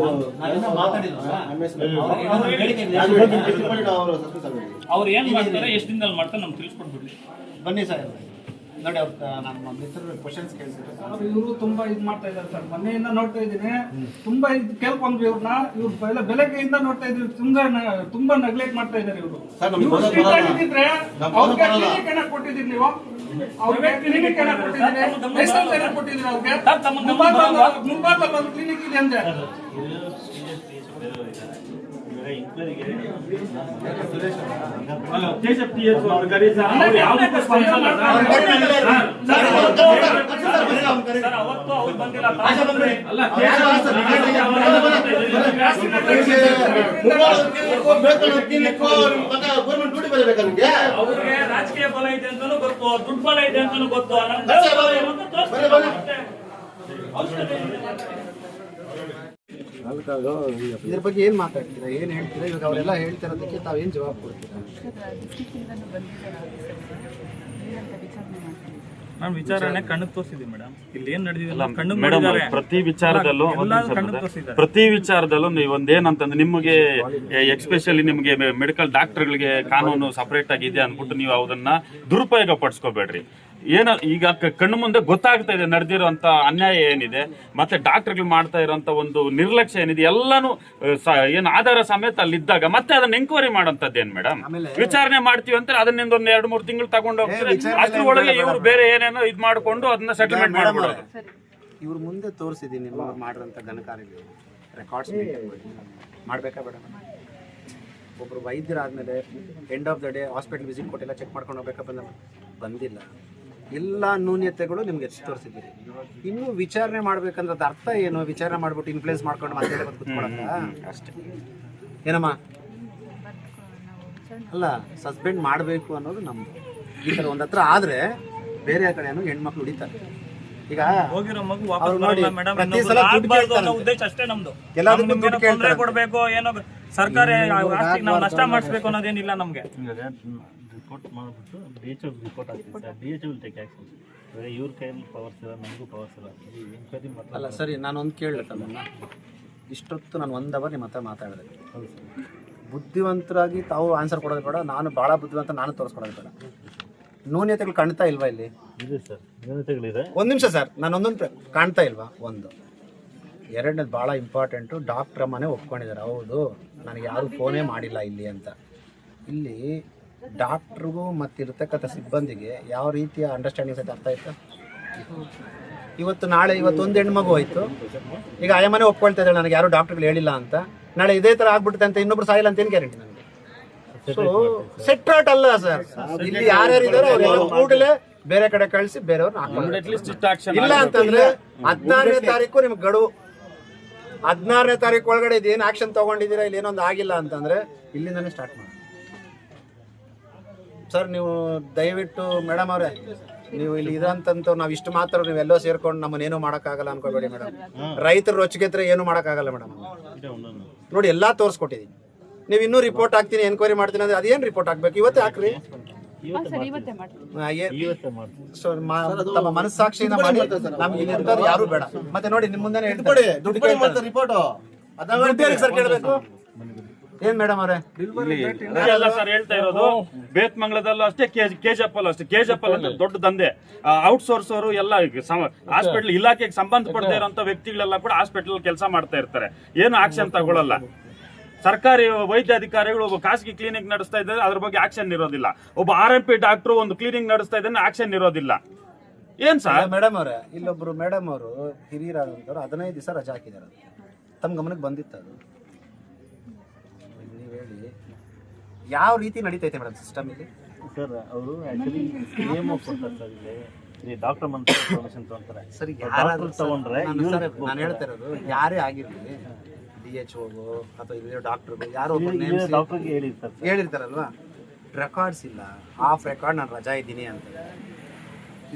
ಅವ್ರು ಏನ್ ಮಾಡ್ತಾರೆ ಎಷ್ಟು ದಿನದಲ್ಲಿ ಮಾಡ್ತಾರೆ ನಮ್ಗೆ ತಿಳಿಸ್ಕೊಟ್ಬಿಡ್ಲಿ ಬನ್ನಿ ಸರ್. ನೋಡಿ ಅವ್ರ ನಮ್ಮ ಮಿತ್ರರು ಕ್ವಶನ್ಸ್ ಕೇಳ್ತಿದ್ರು ಸರ್ ಇವರು ತುಂಬಾ ಇದು ಮಾಡ್ತಾ ಇದ್ದಾರೆ ಸರ್ ಮೊನ್ನೆಯಿಂದ ನೋಡ್ತಾ ಇದ್ದೀನಿ ತುಂಬಾ ಇದು ಕೇಳ್ಕೊಂಡ್ವಿ ಇವ್ರನ್ನ ಇವ್ರು ಎಲ್ಲ ಬೆಳಗ್ಗೆಯಿಂದ ನೋಡ್ತಾ ಇದ್ವಿ ತುಂಬಾ ನ- ತುಂಬಾ ನೆಗ್ಲೆಕ್ಟ್ ಮಾಡ್ತಾ ಇದ್ದಾರೆ ಇವರು ನಮ್ಗೆ ಅವ್ರಿಗೆ ಬರೋದು ಬರಲ್ಲ. ಕೊಟ್ಟಿದ್ದೀರಿ ನೀವು ಅವ್ರಿಗೆ ಕ್ಲಿನಿಕ್ ಏನಕ್ಕೆ ಕೊಟ್ಟಿದ್ದೀರಿ ಲೈಸೆನ್ಸ್ ಏನಕ್ಕೆ ಕೊಟ್ಟಿದ್ದೀರಿ ಅವ್ರಿಗೆ. ಮುಂಬಾಗ್ಲಲ್ಲಿ ಒಂದು ಕ್ಲಿನಿಕ್ ಇದೆ ಅಂದೆ ಗೌರ್ಮೆಂಟ್ ಡ್ಯೂಟಿ ಬರಬೇಕಾ ನಿಮ್ಗೆ ಅವ್ರಿಗೆ ರಾಜಕೀಯ ಬಲ ಇದೆ ಅಂತಾನು ಗೊತ್ತು ದುಡ್ಡು ಬಲ ಇದೆ ಅಂತಾನು ಗೊತ್ತು ನಮ್ಗೆ ಇದ್ರ ಬಗ್ಗೆ ಏನ್ ಮಾತಾಡ್ತೀರಾ? ಏನ್ ಹೇಳ್ತೀರಾ? ಇವಾಗ ಅವರೆಲ್ಲ ಹೇಳ್ತಿರೋದಕ್ಕೆ ತಾವ್ ಏನ್ ಜವಾಬ್ ಕೊಡ್ತೀರಾ? ನಾನು ವಿಚಾರಣೆ ಕಣ್ಣು ತೋರಿಸಿದ್ವಿ ಮೇಡಮ್ ಇಲ್ಲಿ ಏನ್ ನಡೆದಿಲ್ಲ ಕಣ್ಣು ಮೇಡಮ್. ಪ್ರತಿ ವಿಚಾರದಲ್ಲೂ. ಪ್ರತಿ ವಿಚಾರದಲ್ಲೂ ನೀವು ಒಂದೇನಂತಂದ್ರೆ ನಿಮಗೆ ಎಕ್ಸ್ಪೆಷಲಿ ನಿಮಗೆ ಮೆಡಿಕಲ್ ಡಾಕ್ಟರ್ಗಳಿಗೆ ಕಾನೂನು ಸಪರೇಟ್ ಆಗಿ ಇದೆ ಅಂದ್ಬಿಟ್ಟು ನೀವು ಅದನ್ನ ದುರುಪಯೋಗ ಪಡಿಸ್ಕೋಬೇಡ್ರಿ. ಏನ ಈಗ ಕಣ್ಣು ಮುಂದೆ ಗೊತ್ತಾಗ್ತಾ ಇದೆ ನಡೆದಿರುವಂತ ಅನ್ಯಾಯ ಏನಿದೆ ಮತ್ತೆ ಡಾಕ್ಟರ್ಗಳು ಮಾಡ್ತಾ ಇರೋಂತ ಒಂದು ನಿರ್ಲಕ್ಷ್ಯ ಏನಿದೆ ಎಲ್ಲಾನು ಏನು ಆಧಾರ ಸಮೇತ ಅಲ್ಲಿದ್ದಾಗ ಮತ್ತೆ ಅದನ್ನ ಎಂಕ್ವೈರಿ ಮಾಡೋಂಥದ್ದು ಏನ್ ಮೇಡಮ್ ವಿಚಾರಣೆ ಮಾಡ್ತೀವಿ ಅಂತ ಅದನ್ನಿಂದ ಒಂದು ಎರಡು ಮೂರು ತಿಂಗಳು ತಗೊಂಡು ಹೋಗ್ತಾರೆ. ಅದ್ರ ಒಳಗೆ ಇವ್ರು ಬೇರೆ ಏನೇನೋ ಇದ್ ಮಾಡಿಕೊಂಡು ಅದನ್ನ ಸೆಟಲ್ಮೆಂಟ್ ಮಾಡ್ಬಿಡೋದು. ಇವ್ರ ಮುಂದೆ ತೋರಿಸಿದೀನಿ ಮಾಡಿರೋಂಥ ಘನಕಾರ್ಯಗಳು. ರೆಕಾರ್ಡ್ಸ್ ಮಾಡಬೇಕಾ ಬೇಡ ಒಬ್ರು ವೈದ್ಯರಾದಮೇಲೆ end of the day hospital visit ಕೊಟ್ಟೆಲ್ಲ check ಮಾಡ್ಕೊಂಡು ಹೋಗ್ಬೇಕಾ ಬಂದ ಬಂದಿಲ್ಲ. ಎಲ್ಲ ನ್ಯೂನ್ಯತೆಗಳು ನಿಮ್ಗೆ ಎತ್ತಿ ತೋರಿಸಿದ್ದೀರಿ. ಇನ್ನು ವಿಚಾರಣೆ ಮಾಡ್ಬೇಕಂದ್ರೆ ಅದ್ ಅರ್ಥ ಏನು? ವಿಚಾರಣೆ ಮಾಡ್ಬಿಟ್ಟು ಇನ್ಫ್ಲೂಯೆನ್ಸ್ ಮಾಡ್ಕೊಂಡು ಮತ್ತೆ ಬಂದು ಕುತ್ಕೊಳಕ್ಕ ಅಷ್ಟೇ. ಏನಮ್ಮ? ಅಲ್ಲ ಸಸ್ಪೆಂಡ್ ಮಾಡಬೇಕು ಅನ್ನೋದು ನಮ್ದು. ಈ ಥರ ಒಂದ್ ಹತ್ರ ಆದ್ರೆ ಬೇರೆ ಕಡೆನೂ ಹೆಣ್ಮಕ್ಳು ಹೊಡಿತಾರೆ ಈಗ ಹೋಗಿರೋ ಮಗು ಅವ್ರು ವಾಪಸ್ ನೋಡಿ, ಬರಲ್ಲ ಮೇಡಮ್ ಪ್ರತಿ ಸಲ ದುಡ್ಡು ಆಗ್ಬಾರ್ದು ಅನ್ನೋ ಕೇಳ್ತಾರಂತೆ. ಉದ್ದೇಶ ಅಷ್ಟೇ ನಮ್ದು. ಎಲ್ಲದಕ್ಕೂ ನಮ್ಗೆ ದುಡ್ಡು ಏನೋ ತೊಂದ್ರೆ ಕೇಳ್ತಾರಂತೆ. ಕೊಡ್ಬೇಕು ಏನೋ ಸರ್ಕಾರ ಆಸ್ತಿಗೆ ನಾವು ನಷ್ಟ ಮಾಡಿಸ್ಬೇಕು ಅನ್ನೋದೇನಿಲ್ಲ ನಮ್ಗೆ. ರಿಪೋರ್ಟ್ ಮಾಡಿಬಿಟ್ಟು ಡಿ ಎಚ್ ಓಗೆ ರಿಪೋರ್ಟ್ ಹಾಕ್ತೀವಿ sir. D H will take action ಇವ್ರ ಕೈಯಲ್ಲಿ ಪವರ್ಸ್ ಇಲ್ಲ ನಮಗೂ ಪವರ್ಸ್ ಇಲ್ಲ. ಅಲ್ಲ ಸರಿ ನಾನು ಒಂದು ಕೇಳಬೇಕಲ್ಲ ಇಷ್ಟೊತ್ತು ನಾನು ಒಂದು ಅವರ್ ನಿಮ್ಮ ಹತ್ರ ಮಾತಾಡಿದೆ. ಬುದ್ಧಿವಂತರಾಗಿ ತಾವು ಆನ್ಸರ್ ಕೊಡೋದು ಬೇಡ ನಾನು ಭಾಳ ಬುದ್ಧಿವಂತ ನಾನು ತೋರಿಸ್ಕೊಡೋದು ಬೇಡ. ನ್ಯೂನ್ಯತೆಗಳು ಕಾಣ್ತಾ ಇಲ್ವಾ ಇಲ್ಲಿ? ಇದೆ ಸರ್ ನ್ಯೂನತೆಗಳಿದೆ. ಒಂದು ನಿಮಿಷ ಸರ್ ನಾನು ಒಂದೊಂದು ಕಾಣ್ತಾ ಇಲ್ವಾ? ಒಂದು. ಎರಡನೇದು ಭಾಳ ಇಂಪಾರ್ಟೆಂಟು ಡಾಕ್ಟ್ರ್ ಅಮ್ಮನೇ ಒಪ್ಕೊಂಡಿದ್ದಾರೆ. ಹೌದು ನನಗೆ ಯಾರು ಫೋನೇ ಮಾಡಿಲ್ಲ ಇಲ್ಲಿ ಅಂತ. ಇಲ್ಲಿ ಡಾಕ್ಟ್ರಿಗೂ ಮತ್ತು ಇರ್ತಕ್ಕಂಥ ಸಿಬ್ಬಂದಿಗೆ ಯಾವ ರೀತಿಯ ಅಂಡರ್ಸ್ಟ್ಯಾಂಡಿಂಗ್ ಸಹಿತ ಅರ್ಥ ಇತ್ತು ಇವತ್ತು ನಾಳೆ ಇವತ್ತು ಒಂದು ಹೆಣ್ಮಗು ಹೋಯ್ತು. ಈಗ ಆಯಮ್ಮನೆ ಒಪ್ಕೊಳ್ತಾ ಇದ್ದಾಳೆ ನನಗೆ ಯಾರು ಡಾಕ್ಟರ್ಗಳು ಹೇಳಿಲ್ಲ ಅಂತ. ನಾಳೆ ಇದೇ ಥರ ಆಗ್ಬಿಡುತ್ತೆ ಅಂತ ಇನ್ನೊಬ್ರು ಸಾಯಿಲ್ಲ ಅಂತ ಏನು ಗ್ಯಾರಂಟಿ ನನಗೆ? ಸೊ ಸೆಟ್ರಾಟ್ ಅಲ್ಲ ಸರ್ ಇಲ್ಲಿ ಯಾರ್ಯಾರು ಇದಾರೋ ಅವ್ರೆಲ್ಲ ಕೂಡಲೇ ಬೇರೆ ಕಡೆ ಕಳಿಸಿ ಬೇರೆಯವ್ರನ್ನ ಆಕ್ಷನ್ ಇಲ್ಲ ಅಂತಂದ್ರೆ ಹದಿನಾರನೇ ತಾರೀಕು ನಿಮ್ಗೆ ಗಡು ಹದಿನಾರನೇ ತಾರೀಕು ಒಳಗಡೆ ಇದೇನು ಆಕ್ಷನ್ ತಗೊಂಡಿದ್ದೀರಾ ಇಲ್ಲಿ ಏನೊಂದು ಆಗಿಲ್ಲ ಅಂತಂದ್ರೆ ಇಲ್ಲಿಂದಾನೇ ಸ್ಟಾರ್ಟ್ ಮಾಡಿ ಸರ್ ನೀವು ದಯವಿಟ್ಟು ಮೇಡಮ್ ಅವರೇ ನೀವು ಇಲ್ಲಿ ಇದಂತಂತೂ ನಾವು ಇಷ್ಟು ಮಾತ್ರ ನೀವೆಲ್ಲೋ ಸೇರ್ಕೊಂಡು ನಮ್ಮನ್ನೇನು ಮಾಡೋಕ್ಕಾಗಲ್ಲ ಅನ್ಕೋಬೇಡಿ ಮೇಡಮ್ ರೈತರು ರೊಚ್ಚಿಗೆತ್ರ ಏನು ಮಾಡೋಕ್ಕಾಗಲ್ಲ ಮೇಡಮ್ ನೋಡಿ ಎಲ್ಲಾ ತೋರಿಸ್ಕೊಟ್ಟಿದ್ದೀನಿ ನೀವು ಇನ್ನೂ ರಿಪೋರ್ಟ್ ಹಾಕ್ತೀನಿ ಎನ್ಕ್ವೈರಿ ಮಾಡ್ತೀನಿ ಅಂದ್ರೆ ಅದೇನು ರಿಪೋರ್ಟ್ ಹಾಕ್ಬೇಕು? ಇವತ್ತೇ ಹಾಕ್ರಿ. ತಮ್ಮ ಮನಸ್ಸಾಕ್ಷಿಯಿಂದ ಮಾಡಿ. ನಮ್ಗೆ ಇಲ್ಲಿ ಇರ್ತಾರೆ ಯಾರು ಬೇಡ. ಮತ್ತೆ ನೋಡಿ ನಿಮ್ ಮುಂದೆ ರಿಪೋರ್ಟ್ ಸರ್ ಕೇಳಬೇಕು? ಏನ್ ಮೇಡಮ್ ಅವರೇ? ಅಲ್ಲ ಸರ್ ಹೇಳ್ತಾ ಇರೋದು ಬೇತ್ಮಂಗ್ಲದಲ್ಲೂ ಅಷ್ಟೇ ಕೆಜಿಎಫ್ ಅಲ್ಲೂ ಅಷ್ಟೇ. ಕೆಜಿಎಫ್ ಅಂದ್ರೆ ದೊಡ್ಡ ದಂಧೆ. ಔಟ್ಸೋರ್ಸ್ ಅವರು ಎಲ್ಲ ಹಾಸ್ಪಿಟಲ್ ಇಲಾಖೆಗೆ ಸಂಬಂಧಪಡದೇ ಇರುವಂತ ವ್ಯಕ್ತಿಗಳೆಲ್ಲ ಕೂಡ ಹಾಸ್ಪಿಟಲ್ ಕೆಲಸ ಮಾಡ್ತಾ ಇರ್ತಾರೆ. ಏನು ಆಕ್ಷನ್ ತಗೊಳ್ಳಲ್ಲ ಸರ್ಕಾರಿ ವೈದ್ಯಾಧಿಕಾರಿಗಳು ಒಬ್ಬ ಖಾಸಗಿ ಕ್ಲಿನಿಕ್ ನಡೆಸ್ತಾ ಇದ್ದಾರೆ ಅದ್ರ ಬಗ್ಗೆ ಆಕ್ಷನ್ ಇರೋದಿಲ್ಲ. ಒಬ್ಬ ಆರ್ ಎಂ ಪಿ ಡಾಕ್ಟರ್ ಒಂದು ಕ್ಲಿನಿಕ್ ನಡೆಸ್ತಾ ಇದ್ದಾನೆ ಆಕ್ಷನ್ ಇರೋದಿಲ್ಲ. ಏನ್ ಸರ್ ಮೇಡಮ್ ಅವರೇ ಇಲ್ಲೊಬ್ರು ಮೇಡಮ್ ಅವರು ಹಿರಿಯರಾದಂತವ್ರು ಹದಿನೈದು ದಿವಸ ರಜಾ ಹಾಕಿದ್ದಾರೆ ತಮ್ಮ ಗಮನಕ್ಕೆ ಬಂದಿತ್ತು ಅದು ನೀವು ಹೇಳಿ ಯಾವ ರೀತಿ ನಡೀತೈತೆ ಮೇಡಮ್ ಸಿಸ್ಟಮ್ ಇಲ್ಲಿ? ಸರ್ ಅವರು ಆ್ಯಕ್ಚುಲಿ ನೇಮ್ ಕೊಡ್ತಾರೆ ಸರ್ ಇಲ್ಲಿ. ಡಾಕ್ಟರ್ ಮಂತ್ರ ಇನ್ಫಾರ್ಮೇಶನ್ ತೊಗೊಂತಾರೆ. ಸರಿ ಡಾಕ್ಟರ್ ತಗೊಂಡ್ರೆ ನಾನು ಹೇಳ್ತಾ ಇರೋದು ಯಾರೇ ಆಗಿರ್ಲಿ ಡಿ ಎಚ್ ಓಗು ಅಥವಾ ಇಲ್ಲಿ ಡಾಕ್ಟರ್ಗಳು ಯಾರೋ ಡಾಕ್ಟರ್ಗೆ ಹೇಳಿರ್ತಾರೆ ಹೇಳಿರ್ತಾರಲ್ವಾ? ರೆಕಾರ್ಡ್ಸ್ ಇಲ್ಲ. ಆಫ್ ರೆಕಾರ್ಡ್ ನಾನು ರಜಾ ಇದ್ದೀನಿ ಅಂತ.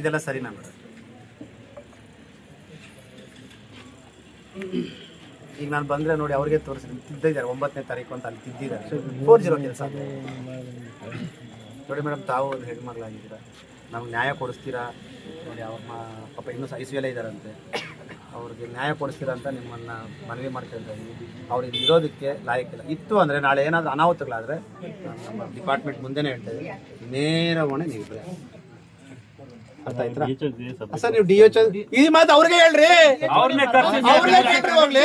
ಇದೆಲ್ಲ ಸರಿನಾ ನಾನು ಈಗ ನಾನು ಬಂದ್ರೆ ನೋಡಿ ಅವ್ರಿಗೆ ತೋರಿಸಿ ತಿದ್ದಿದ್ದಾರೆ ಒಂಬತ್ತನೇ ತಾರೀಕು ಅಂತ ಅಲ್ಲಿ ತಿದ್ದಿದ್ದಾರೆ ಫೋರ್ ಜೀರೋ ಕೆಲಸ. ನೋಡಿ ಮೇಡಮ್ ತಾವು ಒಂದು ಹೆಣ್ಮಗಳಾಗಿದ್ದೀರಾ ನಮ್ಗೆ ನ್ಯಾಯ ಕೊಡಿಸ್ತೀರಾ? ನೋಡಿ ಅವ್ರ ಪಾಪ ಇನ್ನೂ ಐ ಸಿ ಎಲ್ಲೇ ಇದ್ದಾರಂತೆ. ಅವ್ರಿಗೆ ನ್ಯಾಯ ಕೊಡಿಸ್ತೀರಾ ಅಂತ ನಿಮ್ಮನ್ನು ಮನವಿ ಮಾಡ್ಕೊಳ್ತಾ ಇದ್ದೀವಿ ಅವ್ರಿಗೆ ಇರೋದಕ್ಕೆ ಲಾಯಕ್ಕಿಲ್ಲ ಇತ್ತು ಅಂದರೆ ನಾಳೆ ಏನಾದರೂ ಅನಾಹುತಗಳಾದರೆ ನಮ್ಮ ಡಿಪಾರ್ಟ್ಮೆಂಟ್ ಮುಂದೆನೇ ಹೇಳ್ತಾ ಇದ್ದೀನಿ. ನೇರ ನೀವಿಬ್ಬರೇ ಅರ್ಥ ಆಯ್ತಾ? ಸರ್ ನೀವು ಡಿ ಎಚ್ ಈ ಮಾತು ಅವ್ರಿಗೆ ಹೇಳ್ರಿ. ಅವ್ರನ್ನೇ ಕರ್ಸಿ ಅವ್ರನ್ನೇ ಕೇಳ್ರಿ ಹೋಗ್ಲಿ.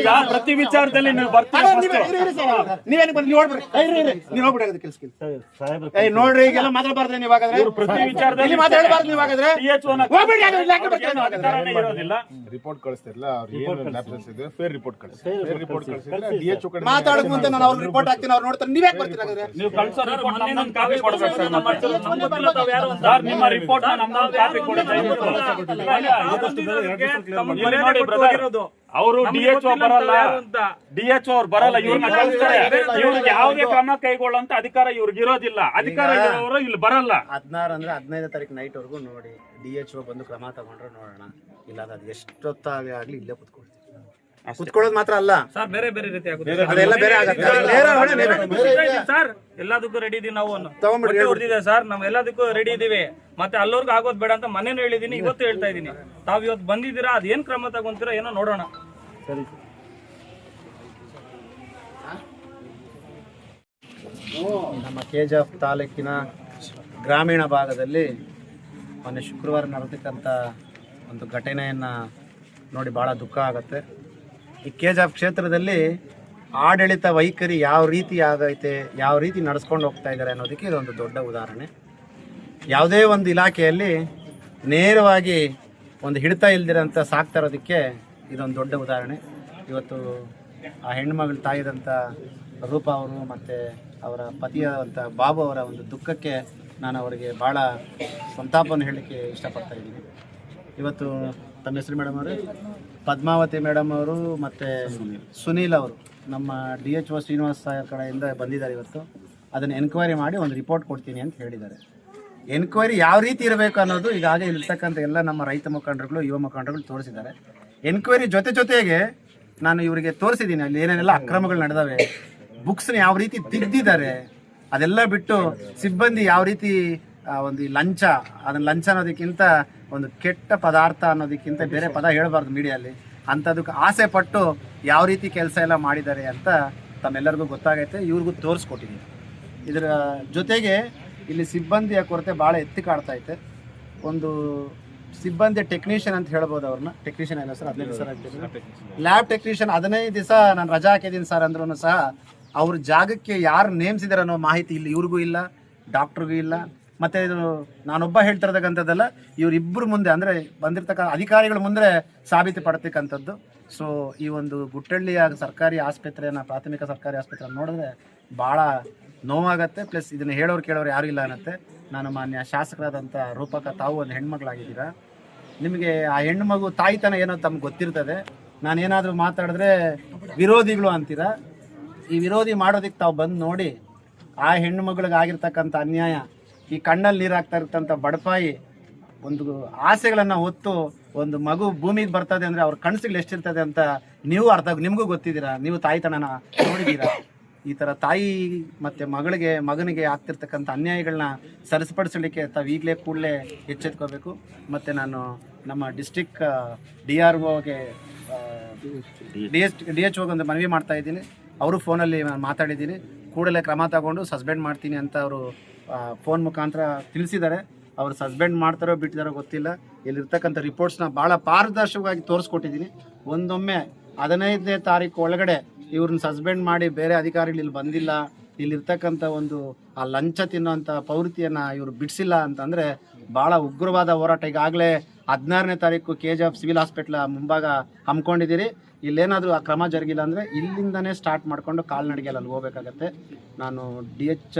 ಈಗ ಪ್ರತಿ ವಿಚಾರದಲ್ಲಿ ನೀವು ಬರ್ತೀರಾ ನೀವೇನು ನೀವೇ- ಇರಿ, ಇರಿ sir. ನೀವೇನಕ್ಕೆ ಬಂದ್ರಿ? ನೀವು ನೋಡ್ಬಿಡಿ ಏ, ಇರಿ, ಇರಿ. ನೀವು ಹೋಗ್ಬಿಡಿ ಅದು ಕೆಲ್ಸಕ್ಕೆ. ಸಾಹೇಬ್ರು ಏ ನೋಡ್ರಿ ಈಗೆಲ್ಲ ಮಾತಾಡ್ಬಾರ್ದು ನೀವು ಹಾಗಾದ್ರೆ. ಪ್ರತಿ ವಿಚಾರದಲ್ಲಿ ಮಾತಾಡಬಾರ್ದು ನೀವು ಹಾಗಾದ್ರೆ. ಹೋಗ್ಬಿಡಿ ಇರೋದಿಲ್ಲ. ರಿಪೋರ್ಟ್ ಕಳಿಸ್ತಿರಲ್ಲ ಅವ್ರು ಏನು ಲ್ಯಾಬ್ಸೆನ್ಸ್ ಇದೆ ಫೇರ್ ರಿಪೋರ್ಟ್ ಕಳಿಸಿ. ಫೇರ್ ರಿಪೋರ್ಟ್ ಕಳಿಸಿದ್ರೆ ಡಿ ಎಚ್ ಕಡೆ ಮಾತಾಡಕ್ ಮುಂದೆ ನಾನು ಅವ್ರಿಗೆ ರಿಪೋರ್ಟ್ ಹಾಕ್ತೀನಿ ಅವ್ರು ನೋಡ್ತಾರೆ. ಬರ್ತೀರಾ ಹಾಗಾದ್ರೆ? ನೀವು ಕಳ್ಸೋ ರಿಪೋರ್ಟ್ ಕೊಡ್ಬೇಕು ಸರ್ ಯಾರು ನಿಮ್ಮ ರಿಪೋರ್ಟ್ ಅವರು ಡಿ ಎಚ್ ಓ ಬರಲ್ಲ. ಡಿ ಎಚ್ ಅವ್ರು ಬರಲ್ಲ. ಇವ್ರನ್ನ ಕಳಿಸ್ತಾರೆ. ಇವ್ರಿಗೆ ಯಾವುದೇ ಕ್ರಮ ಕೈಗೊಳ್ಳುವಂತ ಅಧಿಕಾರ ಇವ್ರಿಗೆ ಇರೋದಿಲ್ಲ. ಅಧಿಕಾರ ಇರೋರು ಇಲ್ಲಿ ಬರಲ್ಲ. ಹದಿನಾರು ಅಂದ್ರೆ ಹದಿನೈದು ತಾರೀಕು ನೈಟ್ ವರೆಗೂ ನೋಡಿ ಡಿ ಎಚ್ ಒ ಬಂದು ಕ್ರಮ ತಗೊಂಡ್ರೆ ನೋಡೋಣ. ಇಲ್ಲ ಅದು ಎಷ್ಟೊತ್ತಾಗಲಿ ಆಗ್ಲಿ ಇಲ್ಲೇ ಕುತ್ಕೊಳ್ತೀವಿ ಕುತ್ಕೊಳ್ಳೋದು ಮಾತ್ರ ಅಲ್ಲ. ಸರ್ ಬೇರೆ ಬೇರೆ ರೀತಿ ಆಗುತ್ತೆ. ಅದೆಲ್ಲ ಬೇರೆ ಆಗತ್ತೆ. ಅದು ನೇರ ಹೊಣೆ ನೇರ- ಸರ್ ಎಲ್ಲದಕ್ಕೂ ರೆಡಿ ಇದೀವಿ ನಾವು. ತಗೊಂಬಿಡಿ, ಹೊಟ್ಟೆ ಹೊಡ್ದಿದೆ ಸರ್ ನಾವ್ ಎಲ್ಲದಕ್ಕೂ ರೆಡಿ ಇದೀವಿ. ಮತ್ತೆ ಅಲ್ಲೋರ್ಗು ಆಗೋದ್ ಬೇಡ ಅಂತ ಮನೇನು ಹೇಳಿದೀನಿ ಇವತ್ತು ಹೇಳ್ತಾ ಇದೀನಿ. ತಾವ್ ಇವತ್ತು ಬಂದಿದ್ದೀರಾ ಅದ್ ಏನ್ ಕ್ರಮ ತಗೊಂತೀರಾ ಏನೋ ನೋಡೋಣ. ಸರಿ. ನಮ್ಮ ಕೆ ಜಿ ಎಫ್ ತಾಲೂಕಿನ ಗ್ರಾಮೀಣ ಭಾಗದಲ್ಲಿ ಮೊನ್ನೆ ಶುಕ್ರವಾರ ನಡೆದಕ್ಕಂಥ ಒಂದು ಘಟನೆಯನ್ನು ನೋಡಿ ಭಾಳ ದುಃಖ ಆಗುತ್ತೆ. ಈ ಕೆ ಜಿ ಕ್ಷೇತ್ರದಲ್ಲಿ ಆಡಳಿತ ವೈಖರಿ ಯಾವ ರೀತಿ ಆಗೈತೆ, ಯಾವ ರೀತಿ ನಡೆಸ್ಕೊಂಡು ಹೋಗ್ತಾ ಇದ್ದಾರೆ ಅನ್ನೋದಕ್ಕೆ ಇದೊಂದು ದೊಡ್ಡ ಉದಾಹರಣೆ. ಯಾವುದೇ ಒಂದು ಇಲಾಖೆಯಲ್ಲಿ ನೇರವಾಗಿ ಒಂದು ಹಿಡಿತ ಇಲ್ದಿರೋಂಥ ಸಾಕ್ತಾ ಇರೋದಕ್ಕೆ ಇದೊಂದು ದೊಡ್ಡ ಉದಾಹರಣೆ. ಇವತ್ತು ಆ ಹೆಣ್ಮಗಳ ತಾಯಿದಂಥ ರೂಪ ಅವರು ಮತ್ತು ಅವರ ಪತಿಯಾದಂಥ ಬಾಬು ಅವರ ಒಂದು ದುಃಖಕ್ಕೆ ನಾನು ಅವರಿಗೆ ಭಾಳ ಸಂತಾಪವನ್ನು ಹೇಳಲಿಕ್ಕೆ ಇಷ್ಟಪಡ್ತಾ ಇದ್ದೀನಿ. ಇವತ್ತು ತಮ್ಮ ಹೆಸರು ಮೇಡಮ್ ಅವರು? ಪದ್ಮಾವತಿ ಮೇಡಮ್ ಅವರು ಮತ್ತು ಸುನೀಲ್ ಅವರು ನಮ್ಮ ಡಿ ಎಚ್ ಒ ಶ್ರೀನಿವಾಸ್ ಸಾಯರ್ ಕಡೆಯಿಂದ ಬಂದಿದ್ದಾರೆ ಇವತ್ತು. ಅದನ್ನು ಎನ್ಕ್ವೈರಿ ಮಾಡಿ ಒಂದು ರಿಪೋರ್ಟ್ ಕೊಡ್ತೀನಿ ಅಂತ ಹೇಳಿದ್ದಾರೆ. ಎನ್ಕ್ವೈರಿ ಯಾವ ರೀತಿ ಇರಬೇಕು ಅನ್ನೋದು ಈಗಾಗಲೇ ಇರ್ತಕ್ಕಂಥ ಎಲ್ಲ ನಮ್ಮ ರೈತ ಮುಖಂಡರುಗಳು, ಯುವ ಮುಖಂಡರುಗಳು ತೋರಿಸಿದ್ದಾರೆ. ಎನ್ಕ್ವೈರಿ ಜೊತೆ ಜೊತೆಗೆ ನಾನು ಇವರಿಗೆ ತೋರಿಸಿದ್ದೀನಿ ಅಲ್ಲಿ ಏನೇನೆಲ್ಲ ಅಕ್ರಮಗಳು ನಡೆದವೆ ಬುಕ್ಸ್ನ ಯಾವ ರೀತಿ ತಿದ್ದಿದ್ದಾರೆ, ಅದೆಲ್ಲ ಬಿಟ್ಟು ಸಿಬ್ಬಂದಿ ಯಾವ ರೀತಿ ಒಂದು ಈ ಲಂಚ ಅದನ್ನ ಲಂಚ ಅನ್ನೋದಕ್ಕಿಂತ ಒಂದು ಕೆಟ್ಟ ಪದಾರ್ಥ ಅನ್ನೋದಕ್ಕಿಂತ ಬೇರೆ ಪದ ಹೇಳಬಾರ್ದು ಮೀಡಿಯಲ್ಲಿ. ಅಂಥದಕ್ಕೆ ಆಸೆ ಪಟ್ಟು ಯಾವ ರೀತಿ ಕೆಲಸ ಎಲ್ಲ ಮಾಡಿದ್ದಾರೆ ಅಂತ ತಮ್ಮೆಲ್ಲರಿಗೂ ಗೊತ್ತಾಗೈತೆ ಇವ್ರಿಗೂ ತೋರಿಸ್ಕೊಟ್ಟಿದ್ದೀನಿ ಇದರ ಜೊತೆಗೆ ಇಲ್ಲಿ ಸಿಬ್ಬಂದಿಯ ಕೊರತೆ ಭಾಳ ಎತ್ತಿ ಕಾಡ್ತಾ ಐತೆ. ಒಂದು ಸಿಬ್ಬಂದಿ ಟೆಕ್ನಿಷಿಯನ್ ಅಂತ ಹೇಳ್ಬೋದು ಅವ್ರನ್ನ. ಟೆಕ್ನಿಷಿಯನ್ ಏನೋ ಸರ್ ಹದಿನೈದು ಸರ್ ಲ್ಯಾಬ್ ಟೆಕ್ನಿಷಿಯನ್. ಹದಿನೈದು ದಿವಸ ನಾನು ರಜಾ ಹಾಕಿದ್ದೀನಿ ಸರ್ ಅಂದ್ರೂ ಸಹ ಅವ್ರ ಜಾಗಕ್ಕೆ ಯಾರು ನೇಮಿಸಿದಾರೆ ಅನ್ನೋ ಮಾಹಿತಿ ಇಲ್ಲಿ ಇವ್ರಿಗೂ ಇಲ್ಲ ಡಾಕ್ಟ್ರಿಗೂ ಇಲ್ಲ. ಮತ್ತೆ ಇದು ನಾನೊಬ್ಬ ಹೇಳ್ತಿರ್ತಕ್ಕಂಥದ್ದೆಲ್ಲ ಇವರಿಬ್ಬರು ಮುಂದೆ ಅಂದರೆ ಬಂದಿರತಕ್ಕ ಅಧಿಕಾರಿಗಳ ಮುಂದೆ ಸಾಬೀತು ಪಡ್ತಕ್ಕಂಥದ್ದು. ಸೊ ಈ ಒಂದು ಗುಟ್ಟಳ್ಳಿಯ ಸರ್ಕಾರಿ ಆಸ್ಪತ್ರೆಯನ್ನು, ಪ್ರಾಥಮಿಕ ಸರ್ಕಾರಿ ಆಸ್ಪತ್ರೆ ನೋಡಿದ್ರೆ ಭಾಳ ನೋವಾಗತ್ತೆ. ಪ್ಲಸ್ ಇದನ್ನು ಹೇಳೋರು ಕೇಳೋರು ಯಾರೂ ಇಲ್ಲ ಅನ್ನತ್ತೆ. ನಾನು ಮಾನ್ಯ ಶಾಸಕರಾದಂಥ ರೂಪಕ ತಾವು ಒಂದು ಹೆಣ್ಮಗಳಾಗಿದ್ದೀರಾ. ನಿಮಗೆ ಆ ಹೆಣ್ಮಗು ತಾಯಿತನ ಏನೋ ತಮ್ಗೆ ಗೊತ್ತಿರ್ತದೆ. ನಾನೇನಾದರೂ ಮಾತಾಡಿದ್ರೆ ವಿರೋಧಿಗಳು ಅಂತೀರಾ? ಈ ವಿರೋಧಿ ಮಾಡೋದಕ್ಕೆ ತಾವು ಬಂದು ನೋಡಿ, ಆ ಹೆಣ್ಣು ಮಗಳಿಗೆ ಆಗಿರ್ತಕ್ಕಂಥ ಅನ್ಯಾಯ ಈ ಕಣ್ಣಲ್ಲಿ ನೀರಾಗ್ತಾ ಇರ್ತಕ್ಕಂಥ ಬಡಪಾಯಿ ಒಂದು ಆಸೆಗಳನ್ನು ಹೊತ್ತು ಒಂದು ಮಗು ಭೂಮಿಗೆ ಬರ್ತದೆ ಅಂದರೆ ಅವ್ರ ಕನಸುಗಳು ಎಷ್ಟಿರ್ತದೆ ಅಂತ ನೀವು ಅರ್ಥ ನಿಮಗೂ ಗೊತ್ತಿದ್ದೀರಾ? ನೀವು ತಾಯಿತನನ ನೋಡಿದ್ದೀರಾ? ಈ ಥರ ತಾಯಿ ಮತ್ತು ಮಗಳಿಗೆ, ಮಗನಿಗೆ ಆಗ್ತಿರ್ತಕ್ಕಂಥ ಅನ್ಯಾಯಗಳನ್ನ ಸರಿಪಡಿಸಲಿಕ್ಕೆ ತಾವು ಈಗಲೇ ಕೂಡಲೇ ಎಚ್ಚೆತ್ಕೋಬೇಕು. ಮತ್ತು ನಾನು ನಮ್ಮ ಡಿಸ್ಟಿಕ್ ಡಿ ಆರ್ ಒಗೆ ಡಿ ಎಚ್ ಡಿ ಎಚ್ ಮನವಿ ಮಾಡ್ತಾ ಇದ್ದೀನಿ. ಅವರು ಫೋನಲ್ಲಿ ನಾನು ಮಾತಾಡಿದ್ದೀನಿ. ಕೂಡಲೇ ಕ್ರಮ ತಗೊಂಡು ಸಸ್ಪೆಂಡ್ ಮಾಡ್ತೀನಿ ಅಂತ ಅವರು ಫೋನ್ ಮುಖಾಂತರ ತಿಳಿಸಿದ್ದಾರೆ. ಅವರು ಸಸ್ಪೆಂಡ್ ಮಾಡ್ತಾರೋ ಬಿಟ್ಟಿದಾರೋ ಗೊತ್ತಿಲ್ಲ. ಇಲ್ಲಿರ್ತಕ್ಕಂಥ ರಿಪೋರ್ಟ್ಸ್ನ ಭಾಳ ಪಾರದರ್ಶಕವಾಗಿ ತೋರಿಸ್ಕೊಟ್ಟಿದ್ದೀನಿ. ಒಂದೊಮ್ಮೆ ಹದಿನೈದನೇ ತಾರೀಕು ಒಳಗಡೆ ಇವ್ರನ್ನ ಸಸ್ಪೆಂಡ್ ಮಾಡಿ ಬೇರೆ ಅಧಿಕಾರಿಗಳು ಇಲ್ಲಿ ಬಂದಿಲ್ಲ. ಇಲ್ಲಿರ್ತಕ್ಕಂಥ ಒಂದು, ಆ ಲಂಚ ತಿನ್ನೋಂಥ ಪ್ರವೃತ್ತಿಯನ್ನು ಇವರು ಬಿಡಿಸಿಲ್ಲ ಅಂತಂದರೆ ಭಾಳ ಉಗ್ರವಾದ ಹೋರಾಟ. ಈಗಾಗಲೇ ಹದಿನಾರನೇ ತಾರೀಕು ಕೆ ಜಿ ಆಫ್ ಸಿವಿಲ್ ಹಾಸ್ಪಿಟ್ಲ ಮುಂಭಾಗ ಹಮ್ಮಿಕೊಂಡಿದ್ದೀರಿ. ಇಲ್ಲೇನಾದರೂ ಆ ಕ್ರಮ ಜರುಗಿಲ್ಲ ಅಂದರೆ ಇಲ್ಲಿಂದನೇ ಸ್ಟಾರ್ಟ್ ಮಾಡಿಕೊಂಡು ಕಾಲ್ನಡಿಗೆಯಲ್ಲಿ ಅಲ್ಲಿ ಹೋಗ್ಬೇಕಾಗತ್ತೆ. ನಾನು ಡಿ ಎಚ್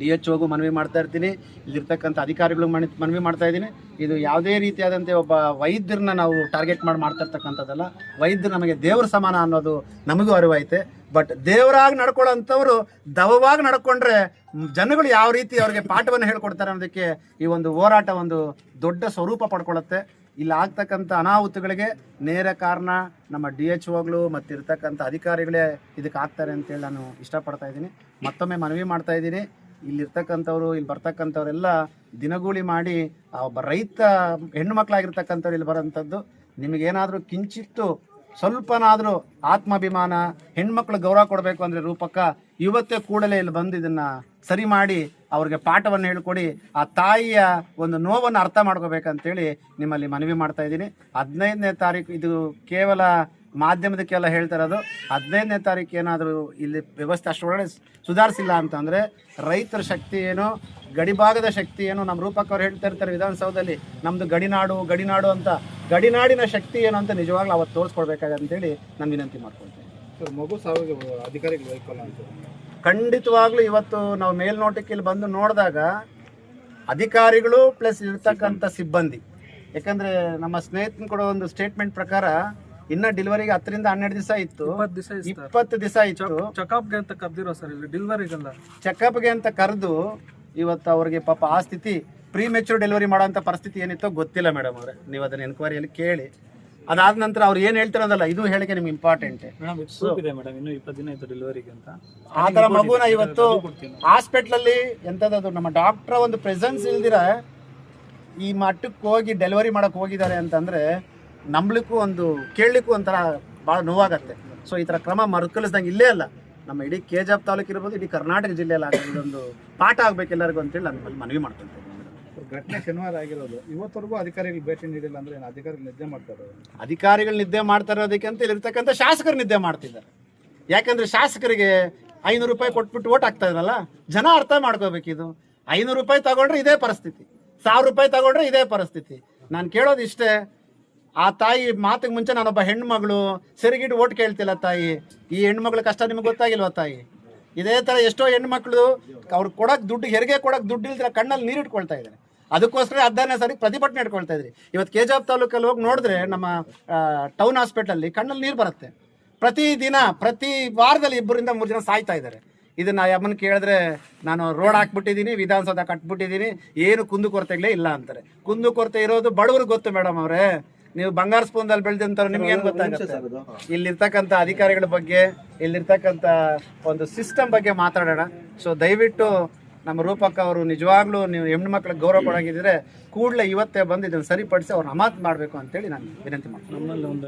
ಡಿ ಎಚ್ ಓಗೂ ಮನವಿ ಮಾಡ್ತಾ ಇರ್ತೀನಿ. ಇಲ್ಲಿರ್ತಕ್ಕಂಥ ಅಧಿಕಾರಿಗಳು ಮನಿ ಮನವಿ ಮಾಡ್ತಾ ಇದ್ದೀನಿ. ಇದು ಯಾವುದೇ ರೀತಿಯಾದಂತೆ ಒಬ್ಬ ವೈದ್ಯರನ್ನ ನಾವು ಟಾರ್ಗೆಟ್ ಮಾಡಿ ಮಾಡ್ತಾ ಇರ್ತಕ್ಕಂಥದ್ದಲ್ಲ, ವೈದ್ಯರು ನಮಗೆ ದೇವ್ರ ಸಮಾನ ಅನ್ನೋದು ನಮಗೂ ಅರಿವೈತೆ ಬಟ್ ದೇವರಾಗಿ ನಡ್ಕೊಳ್ಳೋಂಥವ್ರು ದವವಾಗಿ ನಡ್ಕೊಂಡ್ರೆ ಜನಗಳು ಯಾವ ರೀತಿ ಅವ್ರಿಗೆ ಪಾಠವನ್ನು ಹೇಳ್ಕೊಡ್ತಾರೆ ಅನ್ನೋದಕ್ಕೆ ಈ ಒಂದು ಹೋರಾಟ ಒಂದು ದೊಡ್ಡ ಸ್ವರೂಪ ಪಡ್ಕೊಳ್ಳುತ್ತೆ. ಇಲ್ಲಿ ಆಗ್ತಕ್ಕಂಥ ಅನಾಹುತಗಳಿಗೆ ನೇರ ಕಾರಣ ನಮ್ಮ ಡಿ ಎಚ್ ಓಗಳು ಮತ್ತು ಇರ್ತಕ್ಕಂಥ ಅಧಿಕಾರಿಗಳೇ ಇದಕ್ಕೆ ಆಗ್ತಾರೆ ಅಂತೇಳಿ ನಾನು ಇಷ್ಟಪಡ್ತಾ ಇದ್ದೀನಿ. ಮತ್ತೊಮ್ಮೆ ಮನವಿ ಮಾಡ್ತಾ ಇದ್ದೀನಿ. ಇಲ್ಲಿರ್ತಕ್ಕಂಥವ್ರು, ಇಲ್ಲಿ ಬರ್ತಕ್ಕಂಥವ್ರೆಲ್ಲ ದಿನಗೂಳಿ ಮಾಡಿ ಆ ಒಬ್ಬ ರೈತ ಹೆಣ್ಣು ಮಕ್ಕಳಾಗಿರ್ತಕ್ಕಂಥವ್ರು ಇಲ್ಲಿ ಬರೋಂಥದ್ದು, ನಿಮಗೇನಾದರೂ ಕಿಂಚಿತ್ತು ಸ್ವಲ್ಪನಾದರೂ ಆತ್ಮಾಭಿಮಾನ ಹೆಣ್ಮಕ್ಳು ಗೌರವ ಕೊಡಬೇಕು ಅಂದರೆ ರೂಪಕ್ಕ, ಇವತ್ತೇ ಕೂಡಲೇ ಇಲ್ಲಿ ಬಂದು ಇದನ್ನು ಸರಿ ಮಾಡಿ ಅವ್ರಿಗೆ ಪಾಠವನ್ನು ಹೇಳ್ಕೊಡಿ, ಆ ತಾಯಿಯ ಒಂದು ನೋವನ್ನು ಅರ್ಥ ಮಾಡ್ಕೋಬೇಕಂತೇಳಿ ನಿಮ್ಮಲ್ಲಿ ಮನವಿ ಮಾಡ್ತಾ ಇದ್ದೀನಿ. ಹದಿನೈದನೇ ತಾರೀಕು, ಇದು ಕೇವಲ ಮಾಧ್ಯಮದಕ್ಕೆಲ್ಲ ಹೇಳ್ತಾರೆ ಅದು. ಹದಿನೈದನೇ ತಾರೀಕು ಏನಾದರೂ ಇಲ್ಲಿ ವ್ಯವಸ್ಥೆ ಅಷ್ಟರೊಳಗಡೆ ಸುಧಾರಿಸಿಲ್ಲ ಅಂತಂದರೆ ರೈತರ ಶಕ್ತಿ ಏನು ಗಡಿಭಾಗದ ಶಕ್ತಿ ಏನು ನಮ್ಮ ರೂಪಕ್ ಅವ್ರು ಹೇಳ್ತಾ ಇರ್ತಾರೆ ವಿಧಾನಸೌಧದಲ್ಲಿ ನಮ್ಮದು ಗಡಿನಾಡು ಗಡಿನಾಡು ಅಂತ. ಗಡಿನಾಡಿನ ಶಕ್ತಿ ಏನು ಅಂತ ನಿಜವಾಗ್ಲೂ ಅವತ್ತು ತೋರಿಸ್ಕೊಡ್ಬೇಕಾಗತ್ತೆ ಅಂತೇಳಿ ನಾನು ವಿನಂತಿ ಮಾಡ್ಕೊಳ್ತೇನೆ. ಮಗು ಸಾವಿಗೆ ಅಧಿಕಾರಿಗಳು ವೈಫಲ್ಯ ಅಂತ. ಖಂಡಿತವಾಗ್ಲೂ ಇವತ್ತು ನಾವು ಮೇಲ್ನೋಟಕ್ಕೆ ಇಲ್ಲಿ ಬಂದು ನೋಡಿದಾಗ ಅಧಿಕಾರಿಗಳು ಪ್ಲಸ್ ಇರ್ತಕ್ಕಂಥ ಸಿಬ್ಬಂದಿ. ಯಾಕಂದರೆ ನಮ್ಮ ಸ್ನೇಹಿತನ ಕೊಡೋ ಒಂದು ಸ್ಟೇಟ್ಮೆಂಟ್ ಪ್ರಕಾರ ಇನ್ನ ಡೆಲಿವರಿಗೆ ಹತ್ತರಿಂದ ಹನ್ನೆರಡು ದಿವಸ ಇತ್ತು. ಇಪ್ಪತ್ತು ದಿವಸ ಇತ್ತು ಚೆಕಪ್ಗೆ ಅಂತ ಕರೆದಿರೋ ಸರ್ ಇಲ್ಲಿ ಡೆಲಿವರಿಗಲ್ಲ ಚೆಕಪ್ಗೆ ಅಂತ ಕರೆದು ಇವತ್ತು ಅವ್ರಿಗೆ ಪಾಪ ಆ ಸ್ಥಿತಿ ಪ್ರೀ ಮೆಚೂರ್ ಡೆಲಿವರಿ ಮಾಡೋಂಥ ಪರಿಸ್ಥಿತಿ ಏನಿತ್ತೋ ಗೊತ್ತಿಲ್ಲ ಮೇಡಮ್ ಅವರೇ. ನೀವು ಅದನ್ನ ಎನ್ಕ್ವೈರಿಯಲ್ಲಿ ಕೇಳಿ. ಅದಾದ ನಂತರ ಅವ್ರು ಏನು ಹೇಳ್ತಿರೋದಲ್ಲ ಇದು ಹೇಳಿಕೆ ನಿಮ್ಗೆ ಇಂಪಾರ್ಟೆಂಟ್ ಆ ಥರ ಮಗುನ ಇವತ್ತು ಹಾಸ್ಪಿಟ್ಲಲ್ಲಿ ಎಂಥದ್ದು ನಮ್ಮ ಡಾಕ್ಟ್ರ ಒಂದು ಪ್ರೆಸೆನ್ಸ್ ಇಲ್ದಿರ ಈ ಮಟ್ಟಕ್ಕೆ ಹೋಗಿ ಡೆಲಿವರಿ ಮಾಡೋಕೆ ಹೋಗಿದ್ದಾರೆ ಅಂತಂದ್ರೆ ನಂಬಲಿಕ್ಕೂ ಒಂದು ಕೇಳಲಿಕ್ಕೂ ಒಂಥರ ಭಾಳ ನೋವಾಗತ್ತೆ. ಸೊ ಈ ಥರ ಕ್ರಮ ಮರುಕಳಿಸ್ದಂಗೆ ಇಲ್ಲೇ ಅಲ್ಲ. ನಮ್ಮ ಇಡೀ ಕೆ ಜಿ ಎಫ್ ತಾಲೂಕು ಇರ್ಬೋದು ಇಡೀ ಕರ್ನಾಟಕ ಜಿಲ್ಲೆಯಲ್ಲಿ ಇದೊಂದು ಪಾಠ ಆಗ್ಬೇಕು ಎಲ್ಲರಿಗೂ ಅಂತೇಳಿ ನಾನು ಮನವಿ ಮಾಡ್ಕೊಳ್ತೇನೆ ಘಟನೆ ಶನಿವಾರ ಆಗಿರೋದು. ಇವತ್ತರೆಗೂ ಅಧಿಕಾರಿಗಳು ಭೇಟಿ ನೀಡಿಲ್ಲ ಅಂದ್ರೆ ಏನು? ಅಧಿಕಾರಿಗಳು ನಿದ್ದೆ ಮಾಡ್ತಾರೆ? ಅಧಿಕಾರಿಗಳು ನಿದ್ದೆ ಮಾಡ್ತಾ ಇರೋದಕ್ಕಿಂತ ಇಲ್ಲಿರ್ತಕ್ಕಂಥ ಶಾಸಕರು ನಿದ್ದೆ ಮಾಡ್ತಿದ್ದಾರೆ. ಯಾಕಂದ್ರೆ ಶಾಸಕರಿಗೆ ಐನೂರು ರೂಪಾಯಿ ಕೊಟ್ಬಿಟ್ಟು ಓಟ್ ಹಾಕ್ತಾ ಇದ್ರಲ್ಲ ಜನ ಅರ್ಥ ಮಾಡ್ಕೋಬೇಕಿದು ಐನೂರು ರೂಪಾಯಿ ತಗೊಂಡ್ರೆ ಇದೇ ಪರಿಸ್ಥಿತಿ. ಸಾವಿರ ರೂಪಾಯಿ ತಗೊಂಡ್ರೆ ಇದೇ ಪರಿಸ್ಥಿತಿ. ನಾನು ಕೇಳೋದು ಇಷ್ಟೇ ಆ ತಾಯಿ ಮಾತಿಗೆ ಮುಂಚೆ ನಾನೊಬ್ಬ ಹೆಣ್ಮಗಳು ಸರಿಗಿಟ್ಟು ಓಟ್ ಕೇಳ್ತಿಲ್ಲ ತಾಯಿ. ಈ ಹೆಣ್ಮಗಳ ಕಷ್ಟ ನಿಮ್ಗೆ ಗೊತ್ತಾಗಿಲ್ವಾ ತಾಯಿ? ಇದೇ ಥರ ಎಷ್ಟೋ ಹೆಣ್ಮಕ್ಳು ಅವ್ರು ಕೊಡಕ್ ದುಡ್ಡು, ಹೆರಿಗೆ ಕೊಡಕ್ ದುಡ್ಡು ಇಲ್ದಿರ ಕಣ್ಣಲ್ಲಿ ನೀರು ಇಟ್ಕೊಳ್ತಾ ಇದ್ದಾರೆ ಅದಕ್ಕೋಸ್ಕರ ಹದಿನಾರನೇ ಸಾರಿ ಪ್ರತಿಭಟನೆ ಇಟ್ಕೊಳ್ತಾ ಇದ್ರಿ. ಇವತ್ತು ಕೆಜಾಬ್ ತಾಲೂಕಲ್ಲಿ ಹೋಗಿ ನೋಡಿದ್ರೆ ನಮ್ಮ ಟೌನ್ ಹಾಸ್ಪಿಟಲಲ್ಲಿ ಕಣ್ಣಲ್ಲಿ ನೀರು ಬರುತ್ತೆ. ಪ್ರತಿ ದಿನ, ಪ್ರತಿ ವಾರದಲ್ಲಿ ಇಬ್ಬರಿಂದ ಮೂರು ಜನ ಸಾಯ್ತಾ ಇದ್ದಾರೆ ಇದನ್ನ ಯಮ್ಮನ್ ಕೇಳಿದ್ರೆ ನಾನು ರೋಡ್ ಹಾಕ್ಬಿಟ್ಟಿದ್ದೀನಿ, ವಿಧಾನಸೌಧ ಕಟ್ಬಿಟ್ಟಿದ್ದೀನಿ, ಏನು ಕುಂದು ಕೊರತೆಗಳೇ ಇಲ್ಲ ಅಂತಾರೆ. ಕುಂದು ಕೊರತೆ ಇರೋದು ಬಡವ್ರಿಗೆ ಗೊತ್ತು ಮೇಡಮ್ ಅವರೇ. ನೀವು ಬಂಗಾರ ಸ್ಪೂನ್ದಲ್ಲಿ ಬೆಳೆದಂಥವ್ರು ನಿಮ್ಗೆ ಏನು ಗೊತ್ತಾಗುತ್ತೆ? ಇಲ್ಲಿರ್ತಕ್ಕಂಥ ಅಧಿಕಾರಿಗಳ ಬಗ್ಗೆ ಇಲ್ಲಿರ್ತಕ್ಕಂಥ ಒಂದು ಸಿಸ್ಟಮ್ ಬಗ್ಗೆ ಮಾತಾಡೋಣ. ಸೊ ದಯವಿಟ್ಟು ನಮ್ಮ ರೂಪಕ್ಕ ಅವರು ನಿಜವಾಗ್ಲೂ ನೀವು ಹೆಣ್ಣು ಮಕ್ಕಳಿಗೆ ಗೌರವ ಕೊಡಂಗಿದ್ರೆ ಕೂಡಲೇ ಇವತ್ತೇ ಬಂದು ಇದನ್ನು ಸರಿಪಡಿಸಿ ಅವ್ರನ್ನ ಅಮಾತ್ ಮಾಡಬೇಕು ಅಂತೇಳಿ ನಾನು ವಿನಂತಿ ಮಾಡ್ತೀನಿ. ನಮ್ಮಲ್ಲಿ ಒಂದು